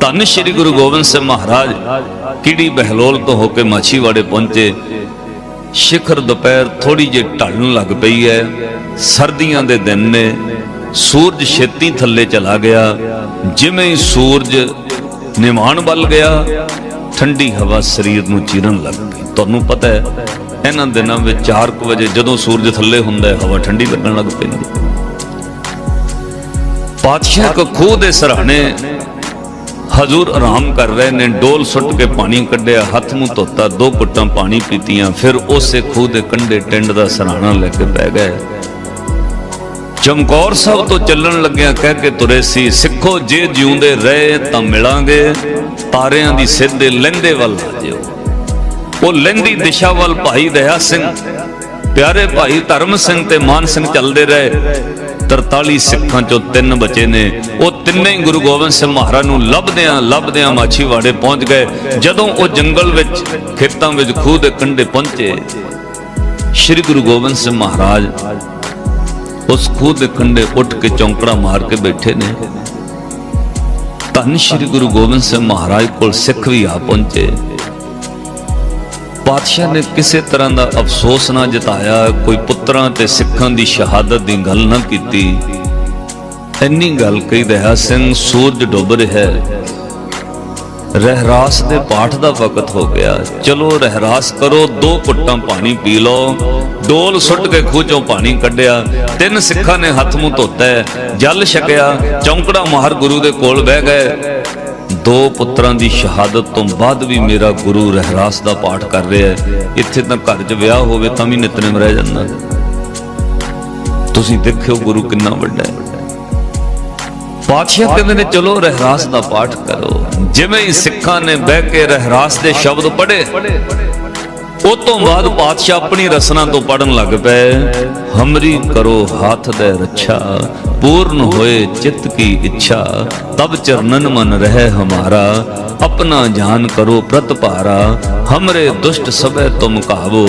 ਧੰਨ ਸ਼੍ਰੀ ਗੁਰੂ ਗੋਬਿੰਦ ਸਿੰਘ ਮਹਾਰਾਜ ਕਿੜੀ ਬਹਿਲੋਲ ਤੋਂ ਹੋ ਕੇ ਮਾਛੀਵਾੜੇ ਪਹੁੰਚੇ। ਸ਼ਿਖਰ ਦੁਪਹਿਰ ਥੋੜੀ ਜਿਹੀ ਢਲਣ ਲੱਗ ਪਈ ਹੈ। ਸਰਦੀਆਂ ਦੇ ਦਿਨ ਨੇ ਸੂਰਜ ਛੇਤੀ ਥੱਲੇ ਚਲਾ ਗਿਆ। ਜਿਵੇਂ ਹੀ ਸੂਰਜ ਨਿਵਾਣ ਵੱਲ ਗਿਆ, ਠੰਡੀ ਹਵਾ ਸਰੀਰ ਨੂੰ ਚੀਰਨ ਲੱਗ ਪਈ। ਤੁਹਾਨੂੰ ਪਤਾ ਹੈ, ਇਹਨਾਂ ਦਿਨਾਂ ਵਿੱਚ 4 ਵਜੇ ਜਦੋਂ ਸੂਰਜ ਥੱਲੇ ਹੁੰਦਾ ਹੈ, ਹਵਾ ਠੰਡੀ ਲੱਗਣ ਲੱਗ ਪੈਂਦੀ। ਪਾਤਸ਼ਾਹ ਕੋ ਖੂਹ ਦੇ ਸਰਾਣੇ ਹਜ਼ੂਰ ਆਰਾਮ ਕਰ ਰਹੇ ਨੇ, ਡੋਲ ਸੁੱਟ ਕੇ ਪਾਣੀ ਕੱਢਿਆ, ਹੱਥ ਨੂੰ ਧੋਤਾ, ਦੋ ਘੁੱਟਾਂ ਪਾਣੀ ਪੀਤੀਆਂ, ਫਿਰ ਉਸੇ ਖੂਹ ਦੇ ਕੰਢੇ ਟਿੰਡ ਦਾ ਸਰਾਣਾ ਲੈ ਕੇ ਬਹਿ ਗਏ। ਚਮਕੌਰ ਸਾਹਿਬ ਤੋਂ ਚੱਲਣ ਲੱਗਿਆ ਕਹਿ ਕੇ ਤੁਰੇ ਸੀ, ਸਿੱਖੋ ਜੇ ਜਿਉਂਦੇ ਰਹੇ ਤਾਂ ਮਿਲਾਂਗੇ, ਤਾਰਿਆਂ ਦੀ ਸਿੱਧੇ ਲਹਿੰਦੇ ਵੱਲ ਜਿਓ। ਉਹ ਲਹਿੰਦੀ ਦਿਸ਼ਾ ਵੱਲ ਭਾਈ ਦਇਆ ਸਿੰਘ, ਪਿਆਰੇ ਭਾਈ ਧਰਮ ਸਿੰਘ ਤੇ ਮਾਨ ਸਿੰਘ ਚੱਲਦੇ ਰਹੇ। 43 ਸਿੱਖਾਂ ਚੋਂ ਤਿੰਨ ਬਚੇ ਨੇ। ਉਹ ਤਿੰਨੇ ਹੀ ਗੁਰੂ ਗੋਬਿੰਦ ਸਿੰਘ ਮਹਾਰਾਜ ਨੂੰ ਲੱਭਦਿਆਂ ਲੱਭਦਿਆਂ ਮਾਛੀਵਾੜੇ ਪਹੁੰਚ ਗਏ। ਜਦੋਂ ਉਹ ਜੰਗਲ ਵਿੱਚ ਖੇਤਾਂ ਵਿੱਚ ਖੂਹ ਦੇ ਕੰਢੇ ਪਹੁੰਚੇ, ਸ੍ਰੀ ਗੁਰੂ ਗੋਬਿੰਦ ਸਿੰਘ ਮਹਾਰਾਜ ਉਸ ਖੂਹ ਦੇ ਕੰਢੇ ਉੱਠ ਕੇ ਚੌਂਕੜਾ ਮਾਰ ਕੇ ਬੈਠੇ ਨੇ। ਧੰਨ ਸ੍ਰੀ ਗੁਰੂ ਗੋਬਿੰਦ ਸਿੰਘ ਮਹਾਰਾਜ ਕੋਲ ਸਿੱਖ ਵੀ ਆ ਪਹੁੰਚੇ। ਪਾਤਸ਼ਾਹ ਨੇ ਕਿਸੇ ਤਰ੍ਹਾਂ ਦਾ ਅਫਸੋਸ ਨਾ ਜਤਾਇਆ, ਕੋਈ ਪੁੱਤਰਾਂ ਤੇ ਸਿੱਖਾਂ ਦੀ ਸ਼ਹਾਦਤ ਦੀ ਗੱਲ ਨਾ ਕੀਤੀ। ਇੰਨੀ ਗੱਲ ਕਹੀ ਦਇਆ ਸਿੰਘ ਸੂਰਜ ਡੁੱਬ ਰਿਹਾ ਹੈ। ਰਹਿਰਾਸ ਦੇ ਪਾਠ ਦਾ ਵਕਤ ਹੋ ਗਿਆ। ਚਲੋ ਰਹਿਰਾਸ ਕਰੋ, ਦੋ ਘੁੱਟਾਂ ਪਾਣੀ ਪੀ ਲਓ। ਡੋਲ ਸੁੱਟ ਕੇ ਖੂਹ ਚੋਂ ਪਾਣੀ ਕੱਢਿਆ। ਤਿੰਨ ਸਿੱਖਾਂ ਨੇ ਹੱਥ ਮੂੰਹ ਧੋਤਾ ਜਲ ਛਕਿਆ। ਚੌਂਕੜਾ ਮਾਰ ਗੁਰੂ ਦੇ ਕੋਲ ਬਹਿ ਗਏ। ਦੋ ਪੁੱਤਰਾਂ ਦੀ ਸ਼ਹਾਦਤ ਤੋਂ ਬਾਅਦ ਵੀ ਮੇਰਾ ਗੁਰੂ ਰਹਿਰਾਸ ਦਾ ਪਾਠ ਕਰ ਰਿਹਾ ਹੈ। ਇੱਥੇ ਤਾਂ ਘਰ 'ਚ ਵਿਆਹ ਹੋਵੇ ਤਾਂ ਵੀ ਨਿਤਨੇਮ ਰਹਿ ਜਾਂਦਾ। ਤੁਸੀਂ ਦੇਖਿਓ ਗੁਰੂ ਕਿੰਨਾ ਵੱਡਾ ਹੈ। ਪਾਤਸ਼ਾਹ ਕਹਿੰਦੇ ਨੇ, ਚਲੋ ਰਹਿਰਾਸ ਦਾ ਪਾਠ ਕਰੋ। ਜਿਵੇਂ ਹੀ ਸਿੱਖਾਂ ਨੇ ਬਹਿ ਕੇ ਰਹਿਰਾਸ ਦੇ ਸ਼ਬਦ ਪੜ੍ਹੇ, ਉਹ ਤੋਂ ਬਾਅਦ ਪਾਤਸ਼ਾਹ ਆਪਣੀ ਰਸਨਾ ਤੋਂ ਪੜਨ ਲੱਗ ਪਏ। ਹਮਰੀ ਕਰੋ ਹੱਥ ਦੇ ਰੱਛਾ, ਪੂਰਨ ਹੋਏ ਚਿੱਤ ਕੀ ਇੱਛਾ। ਤਬ ਚਰਨਨ ਮਨ ਰਹਿ ਹਮਾਰਾ, ਆਪਣਾ ਜਾਨ ਕਰੋ ਪ੍ਰਤ ਪ੍ਰਤਪਾਰਾ ਹਮਰੇ ਦੁਸ਼ਟ ਸਭੈ ਤੁਮ ਕਾਵੋ,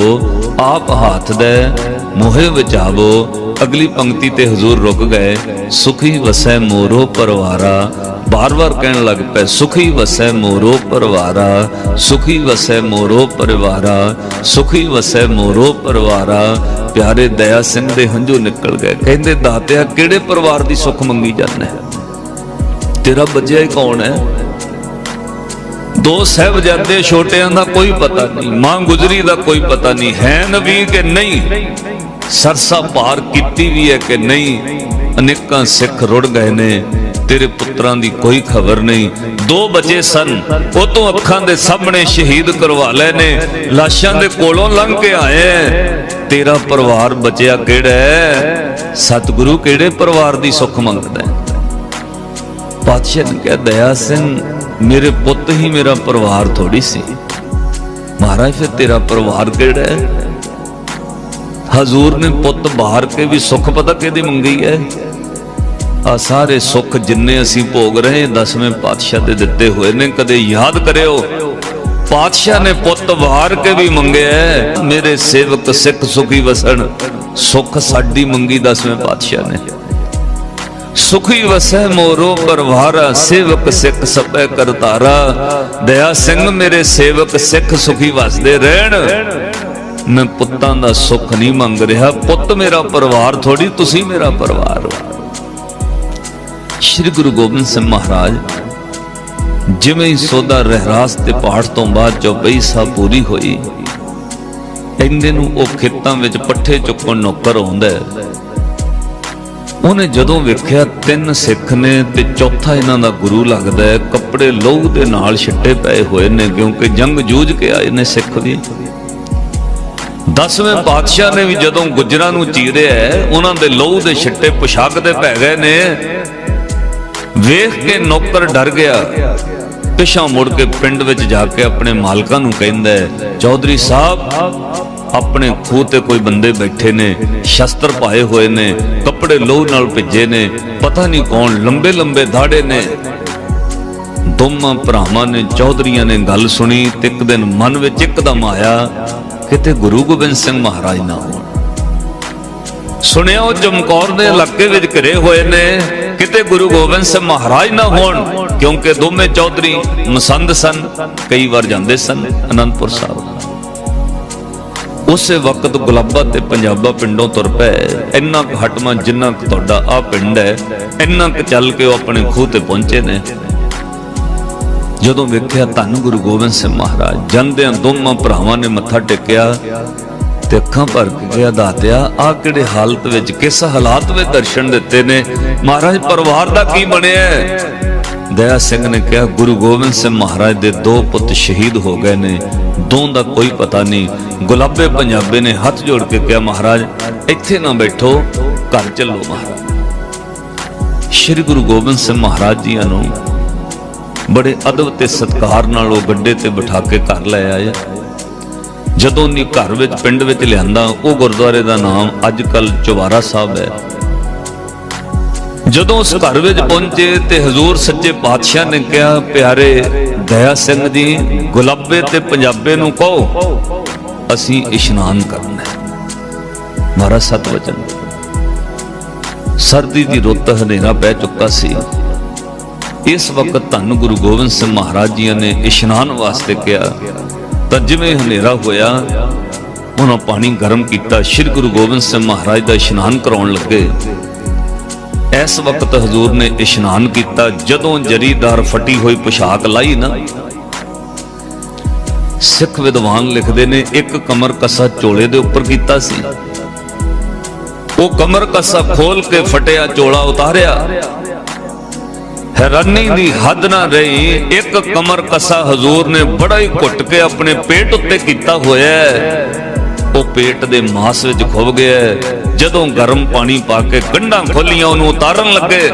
ਆਪ ਹੱਥ ਦੇ, ਮੋਹਿ ਵਿਚਾਵੋ ਅਗਲੀ ਪੰਕਤੀ ਤੇ ਹਜ਼ੂਰ ਰੁਕ ਗਏ, ਸੁਖੀ ਵਸੈ ਮੋਰੋ ਪਰਵਾਰਾ। ਬਾਰ-ਬਾਰ ਕਹਿਣ ਲੱਗ ਪਏ ਸੁਖੀ ਵਸੈ ਮੋਰੋ ਪਰਵਾਰਾ, ਸੁਖੀ ਵਸੈ ਮੋਰੋ ਪਰਿਵਾਰਾ, ਸੁਖੀ ਵਸੈ ਮੋਰੋ ਪਰਵਾਰਾ। ਪਿਆਰੇ ਦਇਆ ਸਿੰਘ ਦੇ ਹੰਝੂ ਨਿਕਲ ਗਏ, ਕਹਿੰਦੇ ਦਾਤਿਆ, ਕਿਹੜੇ ਪਰਿਵਾਰ ਦੀ ਸੁਖ ਮੰਗੀ ਜਾਂਦਾ? ਹੈ ਤੇਰਾ ਬੱਜਿਆ ਹੀ ਕੌਣ ਹੈ? ਦੋ ਸਹਿਬਜ਼ਾਦੇ ਛੋਟਿਆਂ ਦਾ ਕੋਈ ਪਤਾ ਨਹੀਂ, ਮਾਂ ਗੁਜਰੀ ਦਾ ਕੋਈ ਪਤਾ ਨਹੀਂ ਹੈ ਨਬੀ ਕਿ ਨਹੀਂ? ਸਰਸਾ ਪਾਰ ਕੀਤੀ ਵੀ ਹੈ ਕਿ ਨਹੀਂ? ਅਨੇਕਾਂ ਸਿੱਖ ਰੁੜ ਗਏ ਨੇ, ਤੇਰੇ ਪੁੱਤਰਾਂ ਦੀ ਕੋਈ ਖਬਰ ਨਹੀਂ। ਦੋ ਬਚੇ ਸਨ, ਉਹ ਤੋਂ ਅੱਖਾਂ ਦੇ ਸਾਹਮਣੇ ਸ਼ਹੀਦ ਕਰਵਾ ਲਏ ਨੇ, ਲਾਸ਼ਾਂ ਦੇ ਕੋਲੋਂ ਲੰਘ ਕੇ ਆਏ ਤੇਰਾ ਪਰਿਵਾਰ ਬਚਿਆ ਕਿਹੜਾ ਹੈ? ਸਤਿਗੁਰੂ ਕਿਹੜੇ ਪਰਿਵਾਰ ਦੀ ਸੁੱਖ ਮੰਗਦਾ ਹੈ? ਪਾਤਸ਼ਾਹ ਨੇ ਕਿਹਾ, ਦਇਆ ਸਿੰਘ, ਮੇਰੇ ਪੁੱਤ ਹੀ ਮੇਰਾ ਪਰਿਵਾਰ ਥੋੜੀ ਸੀ। ਮਹਾਰਾਜ, ਫਿਰ ਤੇਰਾ ਪਰਿਵਾਰ ਕਿਹੜਾ ਹੈ? ਹਜ਼ੂਰ ਨੇ ਪੁੱਤ ਬਾਹਰ ਕੇ ਵੀ ਸੁੱਖ ਪਤਾ ਕਿਹਦੀ ਮੰਗੀ ਹੈ? ਆ ਸਾਰੇ ਸੁੱਖ ਜਿੰਨੇ ਅਸੀਂ ਭੋਗ ਰਹੇ ਦਸਵੇਂ ਪਾਤਸ਼ਾਹ ਦੇ ਦਿੱਤੇ ਹੋਏ ਨੇ, ਕਦੇ ਯਾਦ ਕਰਿਓ, ਪਾਤਸ਼ਾਹ ਨੇ ਪੁੱਤ ਵਾਰ ਕੇ ਵੀ ਮੰਗਿਆ ਮੇਰੇ ਸੇਵਕ ਸਿੱਖ ਸੁਖੀ ਵਸਣ, ਸੁੱਖ ਸਾਡੀ ਮੰਗੀ ਦਸਵੇਂ ਪਾਤਸ਼ਾਹ ਨੇ। ਸੁਖੀ ਵਸੈ ਮੋਰੋ ਪਰਵਾਰਾ, ਸੇਵਕ ਸਿੱਖ ਸਭੈ ਕਰਤਾਰਾ ਦਇਆ ਸਿੰਘ ਮੇਰੇ ਸੇਵਕ ਸਿੱਖ ਸੁਖੀ ਵਸਦੇ ਰਹਿਣ। ਮੈਂ ਪੁੱਤਾਂ ਦਾ ਸੁੱਖ ਨਹੀਂ ਮੰਗ ਰਿਹਾ। ਪੁੱਤ ਮੇਰਾ ਪਰਿਵਾਰ ਥੋੜੀ ਤੁਸੀਂ ਮੇਰਾ ਪਰਿਵਾਰ ਹੋ। ਸ਼੍ਰੀ ਗੁਰੂ ਗੋਬਿੰਦ ਸਿੰਘ ਮਹਾਰਾਜ, ਜਿਵੇਂ ਹੀ ਸੋਦਾ ਰਹਿਰਾਸ ਤੇ ਪਾਠ ਤੋਂ ਬਾਅਦ ਚੌਪਈ ਸਾਹਿਬ ਪੂਰੀ ਹੋਈ ਇੰਦੇ ਨੂੰ ਉਹ ਖੇਤਾਂ ਵਿੱਚ ਪੱਠੇ ਚੁੱਕਣ ਨੌਕਰ ਆਉਂਦਾ ਹੈ। ਉਹਨੇ ਜਦੋਂ ਵੇਖਿਆ ਤਿੰਨ ਸਿੱਖ ਨੇ ਤੇ ਚੌਥਾ ਇਹਨਾਂ ਦਾ ਗੁਰੂ ਲੱਗਦਾ ਹੈ, ਕੱਪੜੇ ਲੋਹ ਦੇ ਨਾਲ ਛਿੱਟੇ ਪਏ ਹੋਏ ਨੇ, ਕਿਉਂਕਿ ਜੰਗ ਜੂਝ ਕੇ ਆਏ ਨੇ ਸਿੱਖ ਵੀ। ਦਸਵੇਂ ਪਾਤਸ਼ਾਹ ਨੇ ਵੀ ਜਦੋਂ ਗੁੱਜਰਾਂ ਨੂੰ ਚੀਰਿਆ ਉਹਨਾਂ ਦੇ ਲੋਹ ਦੇ ਛਿੱਟੇ ਪੁਸ਼ਾਕ ਦੇ ਪੈ ਗਏ ਨੇ। ਵੇਖ ਕੇ ਨੌਕਰ ਡਰ ਗਿਆ। ਪਿਛਾਂ ਮੁੜ ਕੇ ਪਿੰਡ ਵਿੱਚ ਜਾ ਕੇ ਆਪਣੇ ਮਾਲਕਾਂ ਨੂੰ ਕਹਿੰਦਾ ਚੌਧਰੀ ਸਾਹਿਬ ਆਪਣੇ ਖੂਹ ਤੇ ਕੋਈ ਬੰਦੇ ਬੈਠੇ ਨੇ, ਸ਼ਸਤਰ ਪਾਏ ਹੋਏ ਨੇ, ਕੱਪੜੇ ਲੋਹ ਨਾਲ ਭਿੱਜੇ ਨੇ, ਪਤਾ ਨਹੀਂ ਕੌਣ, ਲੰਬੇ ਲੰਬੇ ਦਾੜੇ ਨੇ। ਦੋਵਾਂ ਭਰਾਵਾਂ ਨੇ, ਚੌਧਰੀਆਂ ਨੇ ਗੱਲ ਸੁਣੀ, ਤੇ ਇੱਕ ਦਿਨ ਮਨ ਵਿੱਚ ਇੱਕਦਮ ਆਇਆ, ਕਿਤੇ ਗੁਰੂ ਗੋਬਿੰਦ ਸਿੰਘ ਮਹਾਰਾਜ ਨਾ ਹੋਣ। ਸੁਣਿਆ ਉਹ ਚਮਕੌਰ ਦੇ ਇਲਾਕੇ ਵਿੱਚ ਘਿਰੇ ਹੋਏ ਨੇ, ਕਿਤੇ ਗੁਰੂ ਗੋਬਿੰਦ ਸਿੰਘ ਮਹਾਰਾਜ ਨਾ ਹੋਣ, ਕਿਉਂਕਿ ਦੋਵੇਂ ਚੌਧਰੀ ਮਸੰਦ ਸਨ, ਕਈ ਵਾਰ ਜਾਂਦੇ ਸਨ ਅਨੰਦਪੁਰ ਸਾਹਿਬ। ਉਸੇ ਵਕਤ ਗੁਲਾਬਾ ਤੇ ਪੰਜਾਬਾ ਪਿੰਡੋਂ ਤੁਰ ਪਏ। ਇੰਨਾ ਕੁ ਹਟਮਾ ਜਿੰਨਾ ਕੁ ਤੁਹਾਡਾ ਆ ਪਿੰਡ ਹੈ, ਇੰਨਾ ਕੁ ਚੱਲ ਕੇ ਉਹ ਆਪਣੇ ਖੂਹ ਤੇ ਪਹੁੰਚੇ ਨੇ। ਜਦੋਂ ਵੇਖਿਆ ਧੰਨ ਗੁਰੂ ਗੋਬਿੰਦ ਸਿੰਘ ਮਹਾਰਾਜ, ਜਾਂਦਿਆਂ ਦੋਵਾਂ ਭਰਾਵਾਂ ਨੇ ਮੱਥਾ ਟੇਕਿਆ ਤੇ ਅੱਖਾਂ ਭਰ ਕੇ ਦਾਤਿਆ ਆ ਕਿਹੜੇ ਹਾਲਤ ਵਿੱਚ, ਕਿਸ ਹਾਲਾਤ ਵਿੱਚ ਦਰਸ਼ਨ ਦਿੱਤੇ ਨੇ? ਮਹਾਰਾਜ, ਪਰਿਵਾਰ ਦਾ ਕੀ ਬਣਿਆ ਦਇਆ ਸਿੰਘ ਨੇ ਕਿਹਾ, ਗੁਰੂ ਗੋਬਿੰਦ ਸਿੰਘ ਮਹਾਰਾਜ ਦੇ ਦੋ ਪੁੱਤ ਸ਼ਹੀਦ ਹੋ ਗਏ ਨੇ। ਦੋ ਦਾ ਕੋਈ ਪਤਾ ਨਹੀਂ। ਗੁਲਾਬੇ ਪੰਜਾਬੇ ਨੇ ਹੱਥ ਜੋੜ ਕੇ ਕਿਹਾ, ਮਹਾਰਾਜ, ਇੱਥੇ ਨਾ ਬੈਠੋ, ਘਰ ਚੱਲੋ ਮਹਾਰਾਜ। ਸ੍ਰੀ ਗੁਰੂ ਗੋਬਿੰਦ ਸਿੰਘ ਮਹਾਰਾਜ ਜੀਆਂ ਨੂੰ ਬੜੇ ਅਦਬ ਤੇ ਸਤਿਕਾਰ ਨਾਲ ਉਹ ਗੱਡੇ ਤੇ ਬਿਠਾ ਕੇ ਘਰ ਲੈ ਆਏ। ਜਦੋਂ ਦੀ ਘਰ ਵਿੱਚ, ਪਿੰਡ ਵਿੱਚ ਲਿਆਂਦਾ, ਉਹ ਗੁਰਦੁਆਰੇ ਦਾ ਨਾਮ ਅੱਜ ਕੱਲ ਚੁਬਾਰਾ ਸਾਹਿਬ ਹੈ। ਜਦੋਂ ਉਸ ਘਰ ਵਿੱਚ ਪਹੁੰਚੇ ਤੇ ਹਜ਼ੂਰ ਸੱਚੇ ਪਾਤਸ਼ਾਹ ਨੇ ਕਿਹਾ, ਪਿਆਰੇ ਦਇਆ ਸਿੰਘ ਜੀ, ਗੁਲਾਬੇ ਤੇ ਪੰਜਾਬੇ ਨੂੰ ਕਹੋ, ਅਸੀਂ ਇਸ਼ਨਾਨ ਕਰਨਾ ਹੈ ਮਹਾਰਾਜ, ਸਤ ਵਚਨ ਸਰਦੀ ਦੀ ਰੁੱਤ ਹਨੇਰਾ ਪੈ ਚੁੱਕਾ ਸੀ। ਇਸ ਵਕਤ ਧੰਨ ਗੁਰੂ ਗੋਬਿੰਦ ਸਿੰਘ ਮਹਾਰਾਜ ਜੀ ਨੇ ਇਸ਼ਨਾਨ ਵਾਸਤੇ ਕਿਹਾ, ਤਾਂ ਜਿਵੇਂ ਹਨੇਰਾ ਹੋਇਆ, ਉਹਨਾਂ ਪਾਣੀ ਗਰਮ ਕੀਤਾ। ਸ੍ਰੀ ਗੁਰੂ ਗੋਬਿੰਦ ਸਿੰਘ ਮਹਾਰਾਜ ਦਾ ਇਸ਼ਨਾਨ ਕਰਾਉਣ ਲੱਗੇ। ਇਸ ਵਕਤ ਹਜ਼ੂਰ ਨੇ ਇਸ਼ਨਾਨ ਕੀਤਾ, ਜਦੋਂ ਜਰੀਦਾਰ ਫਟੀ ਹੋਈ ਪੋਸ਼ਾਕ ਲਾਈ ਨਾ। ਸਿੱਖ ਵਿਦਵਾਨ ਲਿਖਦੇ ਨੇ, ਇੱਕ ਕਮਰ ਕੱਸਾ ਚੋਲੇ ਦੇ ਉੱਪਰ ਕੀਤਾ ਸੀ। ਉਹ ਕਮਰ ਕੱਸਾ ਖੋਲ ਕੇ ਫਟਿਆ ਚੋਲਾ ਉਤਾਰਿਆ। ਹੈਰਾਨੀ ਦੀ ਹੱਦ ਨਾ ਰਹੀ, ਇੱਕ ਕਮਰ ਕੱਸਾ ਹਜ਼ੂਰ ਨੇ ਬੜਾ ਹੀ ਘੁੱਟ ਕੇ ਆਪਣੇ ਪੇਟ ਉੱਤੇ ਕੀਤਾ ਹੋਇਆ ਹੈ। ਉਹ ਪੇਟ ਦੇ ਮਾਸ ਵਿੱਚ ਖੁੱਭ ਗਿਆ ਜਦੋਂ ਗਰਮ ਪਾਣੀ ਪਾ ਕੇ ਗੰਢਾਂ ਖੋਲੀਆਂ, ਉਹਨੂੰ ਉਤਾਰਨ ਲੱਗੇ,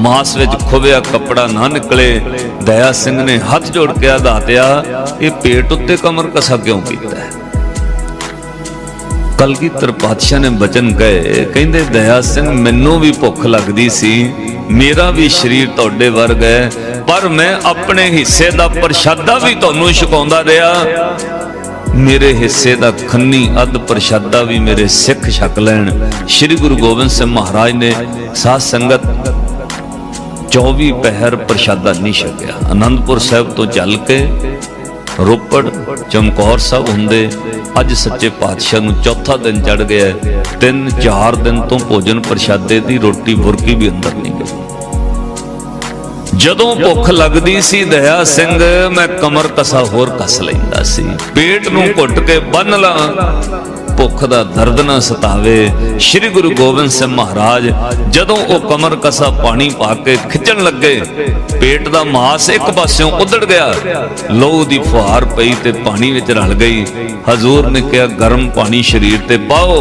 ਮਾਸ ਵਿੱਚ ਖੁੱਭਿਆ ਕੱਪੜਾ ਨਾ ਨਿਕਲੇ। ਦਇਆ ਸਿੰਘ ਨੇ ਹੱਥ ਜੋੜ ਕੇ ਆਦਾਤਿਆ ਇਹ ਪੇਟ ਉੱਤੇ ਕਮਰ ਕੱਸਾ ਕਿਉਂ ਕੀਤਾ ਹੈ? ਕਲਗੀਧਰ ਪਾਤਸ਼ਾਹ ਨੇ ਬਚਨ ਕਹੇ, ਕਹਿੰਦੇ ਦਇਆ ਸਿੰਘ, ਮੈਨੂੰ ਵੀ ਭੁੱਖ ਲੱਗਦੀ ਸੀ, ਮੇਰਾ ਵੀ ਸਰੀਰ ਤੁਹਾਡੇ ਵਰਗ ਹੈ, ਪਰ ਮੈਂ ਆਪਣੇ ਹਿੱਸੇ ਦਾ ਪ੍ਰਸ਼ਾਦਾ ਵੀ ਤੁਹਾਨੂੰ ਛਕਾਉਂਦਾ ਰਿਹਾ। ਮੇਰੇ ਹਿੱਸੇ ਦਾ ਖੰਨੀ ਅੱਧ ਪ੍ਰਸ਼ਾਦਾ ਵੀ ਮੇਰੇ ਸਿੱਖ ਛਕ ਲੈਣ। ਸ੍ਰੀ ਗੁਰੂ ਗੋਬਿੰਦ ਸਿੰਘ ਮਹਾਰਾਜ ਨੇ ਸਾਧ ਸੰਗਤ 24 ਪਹਿਰ ਪ੍ਰਸ਼ਾਦਾ ਨਹੀਂ ਛਕਿਆ। ਆਨੰਦਪੁਰ ਸਾਹਿਬ ਤੋਂ ਚੱਲ ਕੇ ਰੋਪੜ, ਚਮਕੌਰ ਸਾਹਿਬ ਹੁੰਦੇ ਅੱਜ ਸੱਚੇ ਪਾਤਸ਼ਾਹ ਨੂੰ ਚੌਥਾ ਦਿਨ ਚੜ ਗਿਆ ਤਿੰਨ ਚਾਰ ਦਿਨ ਤੋਂ ਭੋਜਨ ਪ੍ਰਸ਼ਾਦੇ ਦੀ ਰੋਟੀ ਬੁਰਕੀ ਵੀ ਅੰਦਰ ਨਹੀਂ ਗਈ। ਜਦੋਂ ਭੁੱਖ ਲੱਗਦੀ ਸੀ ਦਇਆ ਸਿੰਘ ਮੈਂ ਕਮਰ ਕਸਾ ਹੋਰ ਕਸ ਲੈਂਦਾ ਸੀ। ਪੇਟ ਨੂੰ ਘੁੱਟ ਕੇ ਬੰਨ ਲਾਂ। ਭੁੱਖ ਦਾ ਦਰਦ ਨਾ ਸਤਾਵੇ। ਸ੍ਰੀ ਗੁਰੂ ਗੋਬਿੰਦ ਸਿੰਘ ਮਹਾਰਾਜ ਜਦੋਂ ਉਹ ਕਮਰ ਕਸਾ ਪਾਣੀ ਪਾ ਕੇ ਖਿੱਚਣ ਲੱਗੇ ਪੇਟ ਦਾ ਮਾਸ ਇੱਕ ਪਾਸਿਓਂ ਉਧੜ ਗਿਆ। ਲਹੂ ਦੀ ਫੁਹਾਰ ਪਈ ਤੇ ਪਾਣੀ ਵਿੱਚ ਰਲ ਗਈ। ਹਜ਼ੂਰ ਨੇ ਕਿਹਾ ਗਰਮ ਪਾਣੀ ਸਰੀਰ ਤੇ ਪਾਓ।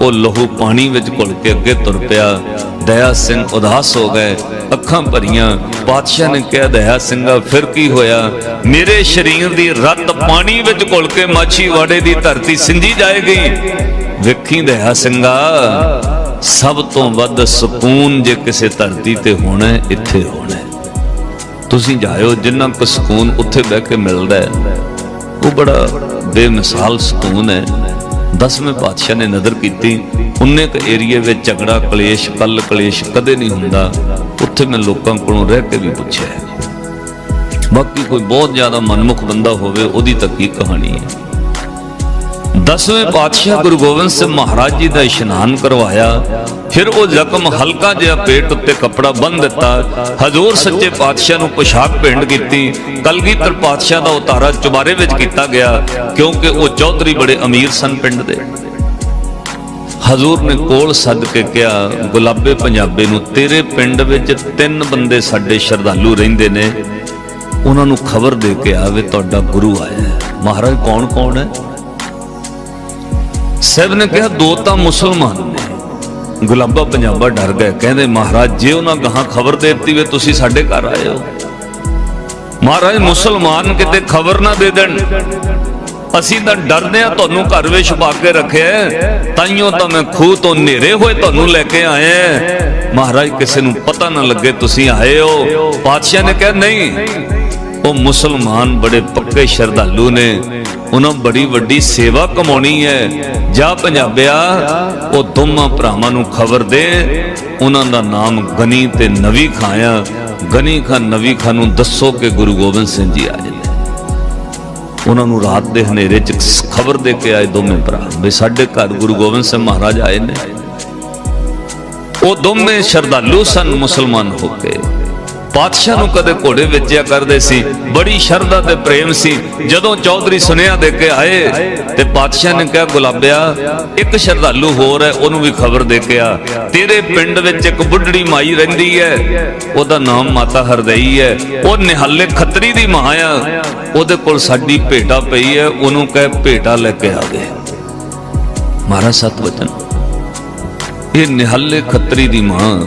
ਉਹ ਲਹੂ ਪਾਣੀ ਵਿੱਚ ਘੁਲ ਕੇ ਅੱਗੇ ਤੁਰ ਪਿਆ। ਦਇਆ ਸਿੰਘ ਉਦਾਸ ਹੋ ਗਏ। ਅੱਖਾਂ ਭਰੀਆਂ। ਪਾਤਸ਼ਾਹ ਨੇ ਕਿਹਾ, ਦਇਆ ਸਿੰਘਾ, ਫਿਰ ਕੀ ਹੋਇਆ? ਮੇਰੇ ਸਰੀਰ ਦੀ ਰੱਤ ਪਾਣੀ ਵਿੱਚ ਘੁਲ ਕੇ ਮਾਛੀ ਵਾੜੇ ਦੀ ਧਰਤੀ ਸਿੰਜੀ ਜਾਏਗੀ। ਵੇਖੀ ਦਇਆ ਸਿੰਘਾ, ਸਭ ਤੋਂ ਵੱਧ ਸਕੂਨ ਜੇ ਕਿਸੇ ਧਰਤੀ ਤੇ ਹੋਣਾ ਇੱਥੇ ਹੋਣਾ ਤੁਸੀਂ ਜਾਇਓ, ਜਿੰਨਾ ਕੁ ਸਕੂਨ ਉੱਥੇ ਬਹਿ ਕੇ ਮਿਲਦਾ ਹੈ। ਉਹ ਬੜਾ ਬੇਮਿਸਾਲ ਸਕੂਨ ਹੈ। ਦਸਵੇਂ ਪਾਤਸ਼ਾਹ ਨੇ ਨਜ਼ਰ ਕੀਤੀ ਉਨੇ ਕ ਏਰੀਏ ਵਿੱਚ ਝਗੜਾ, ਕਲੇਸ਼, ਕੱਲ ਕਲੇਸ਼ ਕਦੇ ਨਹੀਂ ਹੁੰਦਾ ਉੱਥੇ ਮੈਂ ਲੋਕਾਂ ਕੋਲੋਂ ਰਹਿ ਕੇ ਵੀ ਪੁੱਛਿਆ ਹੈ। ਬਾਕੀ ਕੋਈ ਬਹੁਤ ਜ਼ਿਆਦਾ ਮਨਮੁਖ ਬੰਦਾ ਹੋਵੇ, ਉਹਦੀ ਤਾਂ ਕੀ ਕਹਾਣੀ ਹੈ ਦਸਵੇਂ ਪਾਤਸ਼ਾਹ ਗੁਰੂ ਗੋਬਿੰਦ ਸਿੰਘ ਮਹਾਰਾਜ ਜੀ ਦਾ ਇਸ਼ਨਾਨ ਕਰਵਾਇਆ। ਫਿਰ ਉਹ ਜ਼ਖਮ ਹਲਕਾ ਜਿਹਾ ਪੇਟ ਉੱਤੇ ਕੱਪੜਾ ਬੰਨ ਦਿੱਤਾ। ਹਜ਼ੂਰ ਸੱਚੇ ਪਾਤਸ਼ਾਹ ਨੂੰ ਪੋਸ਼ਾਕ ਭੇਂਟ ਕੀਤੀ। ਕਲਗੀਧਰ ਪਾਤਸ਼ਾਹ ਦਾ ਉਤਾਰਾ ਚੁਬਾਰੇ ਵਿੱਚ ਕੀਤਾ ਗਿਆ, ਕਿਉਂਕਿ ਉਹ ਚੌਧਰੀ ਬੜੇ ਅਮੀਰ ਸਨ ਪਿੰਡ ਦੇ। ਹਜ਼ੂਰ ਨੇ ਕੋਲ ਸੱਦ ਕੇ ਕਿਹਾ, ਗੁਲਾਬੇ ਪੰਜਾਬੇ ਨੂੰ ਤੇਰੇ ਪਿੰਡ ਵਿੱਚ ਤਿੰਨ ਬੰਦੇ ਸਾਡੇ ਸ਼ਰਧਾਲੂ ਰਹਿੰਦੇ ਨੇ। ਉਹਨਾਂ ਨੂੰ ਖਬਰ ਦੇ ਕੇ ਆਵੇ ਤੁਹਾਡਾ ਗੁਰੂ ਆਇਆ ਹੈ। ਮਹਾਰਾਜ ਕੌਣ ਕੌਣ ਹੈ? ਸਾਹਿਬ ਨੇ ਕਿਹਾ, ਦੋ ਤਾਂ ਮੁਸਲਮਾਨ ਨੇ। ਗੁਲਾਬਾ ਪੰਜਾਬਾ ਡਰ ਗਏ, ਕਹਿੰਦੇ, ਮਹਾਰਾਜ, ਜੇ ਉਹਨਾਂ ਗਾਹਾਂ ਖਬਰ ਦੇ ਦਿੱਤੀ ਵੇ, ਤੁਸੀਂ ਸਾਡੇ ਘਰ ਆਏ ਹੋ। ਮਹਾਰਾਜ, ਮੁਸਲਮਾਨ ਕਿਤੇ ਖਬਰ ਨਾ ਦੇ ਦੇਣ। ਅਸੀਂ ਤਾਂ ਡਰਦੇ ਆ ਤੁਹਾਨੂੰ ਘਰ ਵਿੱਚ ਛੁਪਾ ਕੇ ਰੱਖਿਆ ਤਾਈਓ ਤਾਂ ਮੈਂ ਖੂਹ ਤੋਂ ਨੇਰੇ ਹੋਏ ਤੁਹਾਨੂੰ ਲੈ ਕੇ ਆਇਆ ਮਹਾਰਾਜ, ਕਿਸੇ ਨੂੰ ਪਤਾ ਨਾ ਲੱਗੇ, ਤੁਸੀਂ ਆਏ ਹੋ। ਪਾਤਸ਼ਾਹ ਨੇ ਕਿਹਾ, ਨਹੀਂ। ਉਹ ਮੁਸਲਮਾਨ ਬੜੇ ਪੱਕੇ ਸ਼ਰਧਾਲੂ ਨੇ। ਉਹਨਾਂ ਬੜੀ ਵੱਡੀ ਸੇਵਾ ਕਮਾਉਣੀ ਹੈ। ਜਾ ਪੰਜਾਬਿਆ, ਉਹ ਦੋਵਾਂ ਭਰਾਵਾਂ ਨੂੰ ਖਬਰ ਦੇ। ਉਹਨਾਂ ਦਾ ਨਾਮ ਗਨੀ ਤੇ ਨਵੀ ਖਾਇਆ ਗਨੀ ਖਾਨ ਨਵੀ ਖਾਨ ਨੂੰ ਦੱਸੋ ਕਿ ਗੁਰੂ ਗੋਬਿੰਦ ਸਿੰਘ ਜੀ ਆਏ ਨੇ। ਉਹਨਾਂ ਨੂੰ ਰਾਤ ਦੇ ਹਨੇਰੇ 'ਚ ਖਬਰ ਦੇ ਕੇ ਆਏ ਦੋਵੇਂ ਭਰਾ ਵੀ ਸਾਡੇ ਘਰ ਗੁਰੂ ਗੋਬਿੰਦ ਸਿੰਘ ਮਹਾਰਾਜ ਆਏ ਨੇ। ਉਹ ਦੋਵੇਂ ਸ਼ਰਧਾਲੂ ਸਨ, ਮੁਸਲਮਾਨ ਹੋ ਕੇ। ਪਾਤਸ਼ਾਹ ਨੂੰ ਕਦੇ ਘੋੜੇ ਵੇਚਿਆ ਕਰਦੇ ਸੀ। ਬੜੀ ਸ਼ਰਧਾ ਤੇ ਪ੍ਰੇਮ ਸੀ। ਜਦੋਂ ਚੌਧਰੀ ਸੁਨੇਹਾ ਦੇ ਕੇ ਆਏ ਤੇ ਪਾਤਸ਼ਾਹ ਨੇ ਕਿਹਾ, ਗੁਲਾਬਿਆ, ਇੱਕ ਸ਼ਰਧਾਲੂ ਹੋਰ ਹੈ, ਉਹਨੂੰ ਵੀ ਖਬਰ ਦੇ ਕੇ ਆ। ਤੇਰੇ ਪਿੰਡ ਵਿੱਚ ਇੱਕ ਬੁੱਢੜੀ ਮਾਈ ਰਹਿੰਦੀ ਹੈ। ਉਹਦਾ ਨਾਮ ਮਾਤਾ ਹਰਦਈ ਹੈ। ਉਹ ਨਿਹਾਲੇ ਖੱਤਰੀ ਦੀ ਮਾਂ ਆ। ਉਹਦੇ ਕੋਲ ਸਾਡੀ ਭੇਟਾ ਪਈ ਹੈ। ਉਹਨੂੰ ਕਹਿ, ਭੇਟਾ ਲੈ ਕੇ ਆ ਆਵੇ ਮਹਾਰਾਜ ਸਤਵਚਨ ਇਹ ਨਿਹੱਲੇ ਖੱਤਰੀ ਦੀ ਮਾਂ।